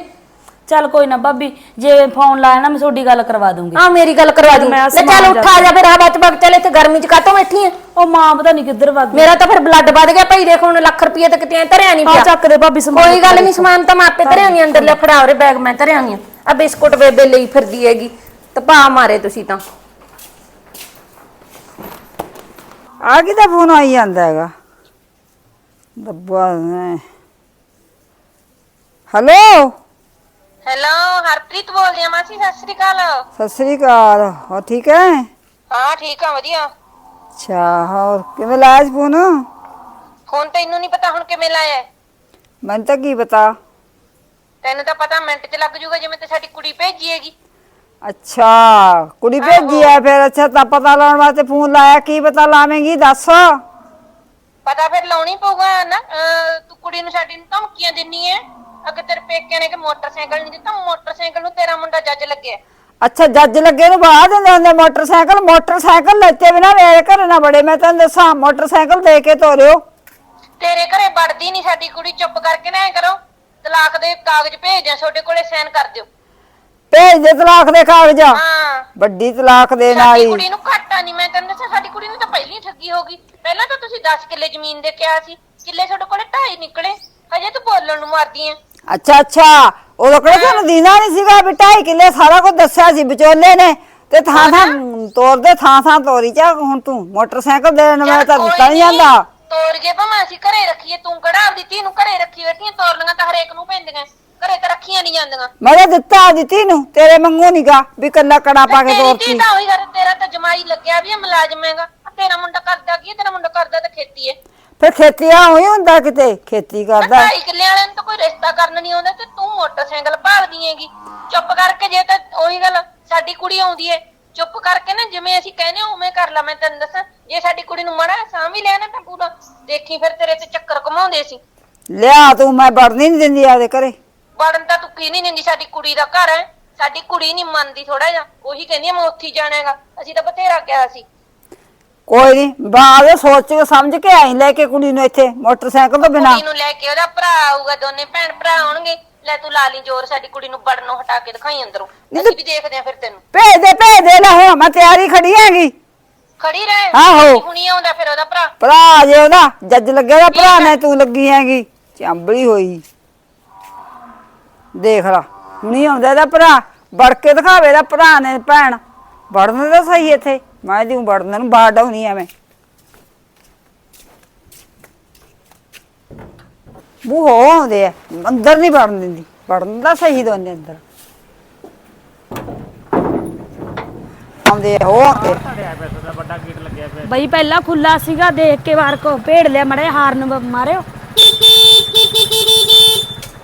S2: ਚੱਲ ਕੋਈ ਨਾ ਭਾਬੀ ਜੇ ਫੋਨ ਲਾਇਆ ਨਾ ਮੈਂ ਤੁਹਾਡੀ ਗੱਲ ਕਰਵਾ ਦੂੰਗੀ।
S4: ਆ ਮੇਰੀ ਗੱਲ ਕਰਵਾ ਦੀ।
S2: ਮੈਂ
S4: ਲੈ
S2: ਸਮਾਨ
S4: ਚੱਲ
S2: ਜਾ
S4: ਉੱਠ ਆ ਜਾ ਫਿਰ ਆ ਬੱਚ ਬਗ ਚੱਲ ਇੱਥੇ ਗਰਮੀ ਚ ਕਾਤੋਂ ਬੈਠੀ ਆ?
S2: ਉਹ ਮਾਂ ਪਤਾ ਨਹੀਂ ਕਿੱਧਰ ਵੱਗ ਗਈ।
S4: ਮੇਰਾ ਤਾਂ ਫਿਰ ਬਲੱਡ ਵੱਧ ਗਿਆ ਭਾਈ ਦੇਖ ਹੁਣ ਲੱਖ ਰੁਪਏ ਤੇ ਕਿਤੇ ਐਂ ਧਰਿਆ ਨਹੀਂ
S2: ਆ
S4: ਪਿਆ।
S2: ਚੱਕ ਦੇ ਭਾਬੀ ਸਮਾਨ
S4: ਕੋਈ ਗੱਲ ਨਹੀਂ ਸਮਾਨ ਤਾਂ ਮੈਂ ਆਪੇ ਧਰਿਆ ਨਹੀਂ ਅੰਦਰ ਲੈ ਫੜਾ ਉਰੇ ਬੈਗ ਮੈਂ ਧਰਿਆ ਨਹੀਂ ਆ। ਬਿਸਕੁਟ ਬੇਬੇ ਲਈ ਫਿਰਦੀ ਹੈਗੀ ਤਪਾ ਮਾਰੇ ਤੁਸੀਂ ਤਾਂ।
S1: ਆ ਕਿਦਾ ਫੋਨ ਆਈ ਜਾਂਦਾ ਹੈਗਾ? ਦੱਬਾ ਨੇ। ਹੈਲੋ
S5: ਹੈਲੋ ਹਰਪ੍ਰੀਤ ਬੋਲਦੀ ਆ ਮਾਸੀ ਸਤਿ ਸ੍ਰੀ ਅਕਾਲ।
S1: ਸਤਿ ਸ੍ਰੀ ਅਕਾਲ ਹੋ ਠੀਕ ਹੈ
S5: ਹਾਂ ਠੀਕ ਆ ਵਧੀਆ।
S1: ਅੱਛਾ ਹੋਰ ਕਿਵੇਂ ਲਾਇਆ ਸੀ ਫੋਨ?
S5: ਫੋਨ ਤੈਨੂੰ ਨਹੀਂ ਪਤਾ ਹੁਣ ਕਿਵੇਂ ਲਾਇਆ ਹੈ?
S1: ਮੈਨੂੰ ਤਾਂ ਕੀ ਪਤਾ?
S5: ਤੈਨੂੰ ਤਾਂ ਪਤਾ ਮਿੰਟ 'ਚ ਲੱਗ ਜੂਗਾ ਜਿਵੇਂ ਤੇ ਸਾਡੀ ਕੁੜੀ ਭੇਜੀ ਹੈਗੀ।
S1: ਅੱਛਾ ਕੁੜੀ ਭੇਜੀ ਆ ਫਿਰ ਅੱਛਾ ਤਾਂ ਪਤਾ ਲਾਉਣ ਵਾਸਤੇ ਫੋਨ ਲਾਇਆ ਕੀ ਪਤਾ ਲਾਵੇਂਗੀ ਦੱਸ।
S5: ਪਤਾ ਫਿਰ ਲਾਉਣੀ ਪਊਗਾ ਨਾ ਅਹ, ਤੂੰ ਕੁੜੀ ਨੂੰ ਸਾਡੀ ਨੂੰ ਧਮਕੀਆਂ ਦਿੰਨੀ ਐ। ਅਗੇ ਤੇਰੇ ਪੇਕਿਆਂ ਨੇ ਕਿ ਮੋਟਰਸਾਈਕਲ ਨਹੀਂ ਦਿੱਤਾ ਮੋਟਰਸਾਈਕਲ ਨੂੰ ਤੇਰਾ ਮੁੰਡਾ ਜੱਜ ਲੱਗਿਆ।
S1: ਅੱਛਾ ਜੱਜ ਲੱਗੇ ਨੂੰ ਬਾਹਰ ਦਿੰਦੇ ਹੁੰਦੇ ਮੋਟਰਸਾਈਕਲ ਮੋਟਰਸਾਈਕਲ ਲੈਤੇ ਬਿਨਾ ਮੇਰੇ ਘਰ ਨਾ ਬੜੇ ਮੈਂ ਤੈਨੂੰ ਦੱਸਾਂ ਮੋਟਰਸਾਈਕਲ ਦੇ ਕੇ ਤੋਰਿਓ।
S5: ਤੇਰੇ ਘਰੇ ਵੜਦੀ ਨਹੀਂ ਸਾਡੀ ਕੁੜੀ ਚੁੱਪ ਕਰਕੇ ਨਾ ਐ ਕਰੋ।
S4: ਤਲਾਕ ਦੇ ਕਾਗਜ਼ ਭੇਜ ਦਿਆਂ ਤੁਹਾਡੇ ਕੋਲੇ ਸਾਈਨ ਕਰ ਦਿਓ।
S1: ਭੇਜ ਦੇ ਤਲਾਕ ਦੇ ਕਾਗਜ਼।
S4: ਹਾਂ।
S1: ਵੱਡੀ ਤਲਾਕ ਦੇਣ
S4: ਸਾਡੀ
S1: ਵਾਲੀ
S4: ਕੁੜੀ ਨੂੰ ਘਾਟਾ ਨਹੀਂ ਮੈਂ ਤੈਨੂੰ ਦੱਸਿਆ ਸਾਡੀ ਕੁੜੀ ਨੂੰ ਤਾਂ ਪਹਿਲੀ ਠੱਗੀ ਹੋ ਗਈ। ਪਹਿਲਾਂ ਤਾਂ ਤੁਸੀਂ 10 ਕਿੱਲੇ ਜ਼ਮੀਨ ਦੇ ਕਿਹਾ ਸੀ ਕਿੱਲੇ ਤੁਹਾਡੇ ਕੋਲੇ ਢਾਈ ਨਿਕਲੇ। ਹਜੇ ਤੂੰ ਬੋਲਣ ਨੂੰ ਮਾਰਦੀ ਐ।
S1: ਅੱਛਾ ਅੱਛਾ। ਉਦੋਂ ਕਿਹੜਾ ਤੁਹਾਨੂੰ ਦੀਨਾ ਨਹੀਂ ਸੀਗਾ ਵੀ ਢਾਈ ਕਿੱਲੇ ਸਾਰਾ ਕੁਝ ਦੱਸਿਆ ਸੀ ਵਿਚੋਲੇ ਨੇ। ਤੇ ਥਾਂ ਥਾਂ ਤੋਰਦੇ ਥਾਂ ਥਾਂ ਤੋਰੀ ਚਾ ਹੁਣ ਤੂੰ ਮੋਟਰਸਾਈਕਲ ਦੇਣ ਮੈਂ ਤਾਂ ਦਿੱਤਾ ਨਹੀਂ ਜਾਂਦਾ।
S4: ਤੋਰ ਗਏ ਭਾਵੇਂ ਅਸੀਂ ਘਰੇ ਰੱਖੀਏ ਤੂੰ ਕਿਹੜਾ ਆਪਦੀ ਧੀ ਨੂੰ ਘਰੇ ਰੱਖੀ ਬੈਠੀਆਂ ਤੋਰਨੀਆਂ ਤਾਂ ਹਰੇਕ ਨੂੰ ਪੈਂਦੀਆਂ ਘਰੇ ਤਾਂ ਰੱਖੀਆਂ ਨਹੀਂ ਜਾਂਦੀਆਂ।
S1: ਮੈਂ ਤਾਂ ਦਿੱਤਾ ਦਿੱਤੀ ਨੂੰ ਤੇਰੇ ਮੰਗੂ ਨੀਗਾ ਵੀ ਕੱਲਾ ਕੜਾ ਪਾ ਕੇ
S4: ਤੇਰੀ ਧੀ
S1: ਤੋਰਤੀ
S4: ਤਾਂ ਤੇਰਾ ਤਾਂ ਜਮਾਈ ਲੱਗਿਆ ਵੀ ਇਹ ਮੁਲਾਜ਼ਮ ਹੈਗਾ। ਆਹ ਤੇਰਾ ਮੁੰਡਾ ਕਰਦਾ ਕੀ ਹੈ? ਤੇਰਾ ਮੁੰਡਾ ਕਰਦਾ ਤਾਂ ਖੇਤੀ ਹੈ
S1: ਫਿਰ ਖੇਤੀਆਂ ਹੋਈ ਹੁੰਦਾ ਕਿਤੇ ਖੇਤੀ ਕਰਦਾ।
S4: ਢਾਈ ਕਿੱਲੇ ਵਾਲਿਆਂ ਨੂੰ ਤਾਂ ਕੋਈ ਰਿਸ਼ਤਾ ਕਰਨ ਨਹੀਂ ਆਉਂਦਾ ਤੇ ਤੂੰ ਮੋਟਰਸਾਈਕਲ ਭਾਲਦੀ ਹੈਗੀ। ਚੁੱਪ ਕਰਕੇ ਜੇ ਤਾਂ ਉਹੀ ਗੱਲ ਸਾਡੀ ਕੁੜੀ ਆਉਂਦੀ ਹੈ ਚੁੱਪ ਕਰਕੇ ਨਾ ਜਿਵੇਂ ਅਸੀਂ ਕਹਿੰਦੇ ਹਾਂ ਉਵੇਂ ਕਰ ਲਾ ਮੈਂ ਤੈਨੂੰ ਦੱਸਾਂ ਜੇ ਸਾਡੀ ਕੁੜੀ ਨੂੰ ਮੜਾ ਸਾਂ ਵੀ ਲਿਆ ਨਾ ਤਾਂ ਪੂਰਾ ਦੇਖੀ ਫਿਰ ਤੇਰੇ ਤੇ ਚੱਕਰ ਘਮਾਉਂਦੇ ਸੀ।
S1: ਲਿਆ ਤੂੰ ਮੈਂ ਵੜਨੀ ਨਹੀਂ ਦਿੰਦੀ ਆਦੇ ਘਰੇ।
S4: ਵੜਨ ਤਾਂ ਤੂੰ ਕੀ ਨਹੀਂ ਦਿੰਦੀ ਸਾਡੀ ਕੁੜੀ ਦਾ ਘਰ ਹੈ। ਸਾਡੀ ਕੁੜੀ ਨਹੀਂ ਮੰਨਦੀ ਥੋੜਾ ਜਿਹਾ। ਉਹੀ ਕਹਿੰਦੀ ਆ ਮੈਂ ਉੱਥੇ ਹੀ ਜਾਣਾ ਹੈਗਾ। ਅਸੀਂ ਤਾਂ ਬਥੇਰਾ ਕਿਹਾ ਸੀ।
S1: ਕੋਈ ਨਹੀਂ ਬਾਅਦ ਸੋਚ ਕੇ ਸਮਝ ਕੇ ਆਈ ਲੈ ਕੇ ਕੁੜੀ ਨੂੰ ਇੱਥੇ ਮੋਟਰਸਾਈਕਲ ਤੋਂ ਬਿਨਾ।
S4: ਕੁੜੀ ਨੂੰ ਲੈ ਕੇ ਉਹਦਾ ਭਰਾ ਆਊਗਾ ਦੋਨੇ ਭੈਣ ਭਰਾ ਆਉਣਗੇ। ਲੈ ਤੂੰ ਲਾ ਲਈ ਜ਼ੋਰ ਸਾਡੀ ਕੁੜੀ ਨੂੰ ਵੜਨੋਂ ਹਟਾ ਕੇ ਦਿਖਾਈ ਅੰਦਰੋਂ। ਅਸੀਂ ਵੀ ਦੇਖਦੇ ਆਂ ਫਿਰ ਤੈਨੂੰ।
S1: ਭੇਜ ਦੇ ਭੇਜ ਦੇ ਲੈ ਹੁਣ ਮੈਂ ਤਿਆਰੀ ਖੜੀ ਹੈਗੀ।
S4: ਖੜੀ ਰਹਿ
S1: ਆਹੋ।
S4: ਹੁਣੀ ਆਉਂਦਾ ਫਿਰ ਉਹਦਾ ਭਰਾ।
S1: ਭਰਾ ਜੇ ਉਹਦਾ ਜੱਜ ਲੱਗਿਆ ਦਾ ਭਰਾ ਨੇ ਤੂੰ ਲੱਗੀ ਹੈਗੀ। ਚਾਂਬਲੀ ਹੋਈ। ਦੇਖ ਲਾ ਹੁਣੀ ਆਉਂਦਾ ਇਹਦਾ ਭਰਾ। ਵੜ ਕੇ ਦਿਖਾਵੇ ਦਾ ਭਰਾ ਨੇ ਭੈਣ। ਵੜਨ ਦਾ ਸਹੀ ਇੱਥੇ। ਮੈਂ ਦੀ ਵੜਨ ਨੂੰ ਬਾੜ ਡਾਉਣੀ ਐਵੇਂ। ਬੂ ਹੋ ਆਉਂਦੇ ਆ ਅੰਦਰ ਨਹੀਂ ਵੜਨ ਦਿੰਦੀ ਵੜਨ ਦਾ ਸਹੀ ਦੋਨੇ ਅੰਦਰ। ਆਉਂਦੇ ਆ ਹੋ ਆਉਂਦੇ ਆ।
S2: ਬਈ ਪਹਿਲਾਂ ਖੁੱਲਾ ਸੀਗਾ ਦੇਖ ਕੇ ਵਾਰ ਕੋ ਭੇੜ ਲਿਆ ਮੜੇ ਹਾਰਨ ਬ- ਮਾਰਿਓ।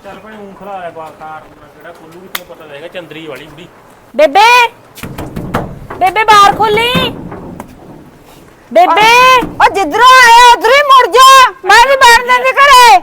S6: ਚੱਲ ਭਾਈ ਊਂ ਖਲਾ ਬਾਕਾਰ ਕਿਹੜਾ ਖੋਲੂਗੀ ਤੈਨੂੰ ਪਤਾ ਰਹੇਗਾ ਚੰਦਰੀ ਵਾਲੀ ਬੁੜੀ।
S2: ਬੇਬੇ ਬਾਹਰ ਖੋਲੀ ਬੇਬੇ।
S1: ਉਹ ਜਿੱਧਰੋਂ ਆਇਆ ਉਧਰ ਹੀ ਮੁੜ ਜਾ। ਮੈਂ ਨਹੀਂ ਬਣ ਦਿੰਦੀ ਘਰੇ।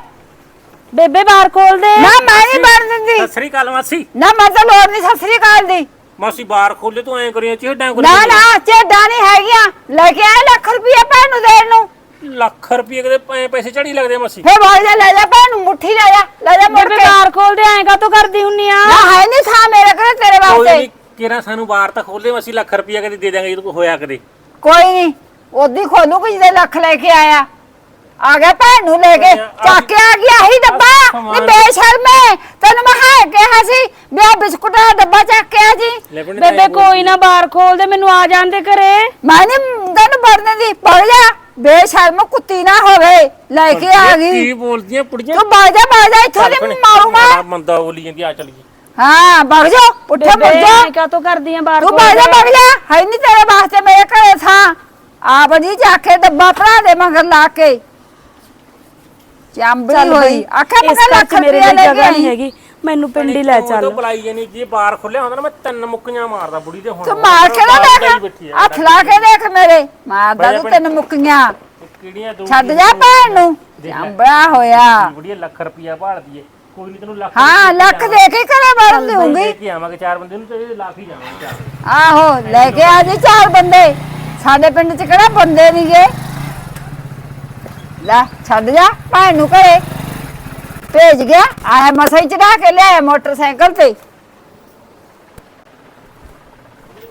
S2: ਬੇਬੇ ਬਾਹਰ ਖੋਲ ਦੇ।
S1: ਨਾ ਮੈਂ ਨਹੀਂ ਬਣ ਦਿੰਦੀ।
S6: ਸਤਿ ਸ੍ਰੀ ਅਕਾਲ ਮਾਸੀ।
S1: ਨਾ ਮੈਂ ਤਾਂ ਲੋੜ ਨਹੀਂ ਸਤਿ ਸ੍ਰੀ ਅਕਾਲ ਦੀ।
S6: ਮਾਸੀ ਬਾਹਰ ਖੋਲੇ ਤੂੰ ਐਂ ਕਰੀਆਂ ਚਿਹੜਾਂ
S1: ਨਾ ਨਾ ਚੇਡਾਂ ਨਹੀਂ ਹੈਗੀਆਂ। ਲੈ ਕੇ ਆਏ ਲੱਖ ਰੁਪਏ ਭੈਣ ਨੂੰ ਦੇਣ ਨੂੰ।
S6: ਲੱਖ ਰੁਪਏ ਕਦੇ ਪੈ- ਪੈਸੇ ਚੜੀ ਲੱਗਦੇ ਮਾਸੀ।
S1: ਫੇ ਬੋਲ ਜਾ ਲੈ ਜਾ ਭੈਣ ਨੂੰ ਮੁੱਠੀ ਲੈ ਜਾ ਲੈ ਜਾ ਮੁੜ ਕੇ।
S2: ਬਾਹਰ ਖੋਲ ਦੇ ਐਂ ਕਾ ਤੂੰ ਕਰਦੀ ਹੁੰਨੀ ਆ?
S1: ਨਾ ਹੈ ਨਹੀਂ ਥਾਂ ਮੇਰੇ ਕੋਲ ਤੇਰੇ
S6: ਕੋਈ
S1: ਵਾਸਤੇ।
S6: ਨਹੀਂ ਕਿਰਾ ਸਾਨੂੰ ਬਾਹਰ ਤਾਂ ਖੋਲੇ ਮਾਸੀ ਲੱਖ ਰੁਪਏ ਕਦੇ ਦੇ ਦਾਂਗੇ ਜਦੋਂ ਕੋਈ ਹੋਇਆ ਕਦੇ।
S1: ਕੋਈ ਨਹੀਂ ਉਹਦੀ ਖੋਲੂ ਕਿ ਜਿਹਦੇ ਲੱਖ ਲੈ ਕੇ ਆਇਆ? ਆ ਗਿਆ ਭੈਣ ਨੂੰ ਲੈ ਕੇ। ਚੱਕ ਕੇ ਆ ਗਿਆ ਹੀ ਡੱਬਾ। ਨੀ ਬੇਸ਼ਰਮੇ ਤੈਨੂੰ ਮੈਂ ਹੈ ਕਿਹਾ ਸੀ ਵੀ ਬਿਸਕੁਟਾਂ ਦਾ ਡੱਬਾ ਚੱਕ ਕੇ ਆ ਜੀ।
S2: ਬੇਬੇ ਕੋਈ ਨਾ ਬਾਹਰ ਖੋਲ ਦੇ ਮੈਨੂੰ ਆ ਜਾਣ ਦੇ ਘਰੇ।
S1: ਮੈਂ ਨਹੀਂ ਤੈਨੂੰ ਵੜਨ ਦੀ। ਪੜ ਜਾ। ਬੇਸ਼ਰਮ ਕੁੱਤੀ ਨਾ ਹੋਵੇ। ਲੈ ਕੇ ਆ
S6: ਕੀ
S1: ਗਈ।
S6: ਬੋਲਦੀਆਂ ਪੁੜੀਆਂ
S1: ਤੂੰ ਬਾਜ ਜਾ ਬਾਜ ਜਾ। ਇੱਥੋਂ
S6: ਚੱਲ
S1: ਦੀ
S6: ਭੈਣੇ,
S1: ਮਾਰੂ ਮੈਂ।
S6: ਬੜਾ ਮੰਦਾ ਬੋਲੀ ਜਾਂਦੀ ਆ ਚੱਲੀਏ
S1: ਹਾਂ ਵਗ ਜਾ। ਮੁੜ
S2: ਬੇਬੇ
S1: ਜਾ।
S2: ਐਂ ਕਾ ਤੂੰ ਕਰਦੀ ਆ ਬਾਹਰ
S1: ਤੂੰ ਬਾਜ ਜਾ
S2: ਦੇ।
S1: ਵਗ ਜਾ। ਹੈ ਨਹੀਂ ਤੇਰੇ ਵਾਸਤੇ ਮੇਰੇ ਘਰੇ ਥਾਂ। ਆਪ ਜੀ ਜਾ ਕੇ ਡੱਬਾ ਭਰਾ ਦੇ ਮਗਰ ਲਾ ਕੇ। ਚਾਂਬੜੀ
S2: ਚੱਲ
S1: ਹੋਈ।
S2: ਬਈ
S1: ਆਖੇ
S2: ਇਸ
S1: ਮੈਂ
S2: ਘਰ
S1: ਲੱਖ
S2: ਮੇਰੇ
S1: ਰੁਪਇਆ
S2: ਲਈ
S1: ਲੈ ਕੇ
S2: ਜਗ੍ਹਾ ਨਹੀਂ
S1: ਆਈ।
S2: ਹੈਗੀ। ਮੈਨੂੰ ਪਿੰਡ ਹੀ ਲੈ ਚੱਲ।
S6: ਉਹ ਬੁਲਾਈ ਜਾਨੀ ਜੇ ਬਾਹਰ ਖੋਲਿਆ ਹੁੰਦਾ ਨਾ ਮੈਂ ਤਿੰਨ ਮੁੱਕੀਆਂ ਮਾਰਦਾ ਬੁੜੀ ਦੇ ਹੁਣ।
S1: ਤੂੰ ਮਾਰ ਕੇ ਨਾ ਦੇਖ। ਹੱਥ ਲਾ ਕੇ ਦੇਖ ਮੇਰੇ। ਮਾਰਦਾ ਤੂੰ ਤੈਨੂੰ ਮੁੱਕੀਆਂ।
S6: ਕਿਹੜੀਆਂ ਦੋ
S1: ਛੱਡ ਜਾ ਭੈਣ ਨੂੰ। ਚਾਂਬੜਾ ਹੋਇਆ।
S6: ਬੁੜੀ ਲੱਖ ਰੁਪਿਆ ਭਾਲਦੀ ਏ ਕੋਈ ਨਹੀਂ ਤੈਨੂੰ ਲੱਖ
S1: ਹਾਂ ਲੱਖ ਦੇ ਕੇ ਘਰੇ ਵੜਨ ਦੇਉਂਗੀ
S6: ਕੇ ਆਵਾਂਗੇ ਚਾਰ ਬੰਦੇ ਨੂੰ ਤੇ ਲੱਖ ਹੀ ਜਾਵਾਂਗੇ ਚਾਰ।
S1: ਆਹੋ ਲੈ ਕੇ ਆ ਜੀ ਚਾਰ ਬੰਦੇ। ਸਾਡੇ ਪਿੰਡ ਚ ਕਿਹੜਾ ਬੰਦੇ ਨਹੀਂਗੇ? ਲੈ, ਛੱਡ ਜਾ, ਭੈਣ ਨੂੰ ਘਰੇ। ਭੇਜ ਗਿਆ ਆਇਆ ਮਸਾਈ ਚੜਾ ਕੇ ਲਿਆਇਆ ਮੋਟਰਸਾਈਕਲ ਤੇ।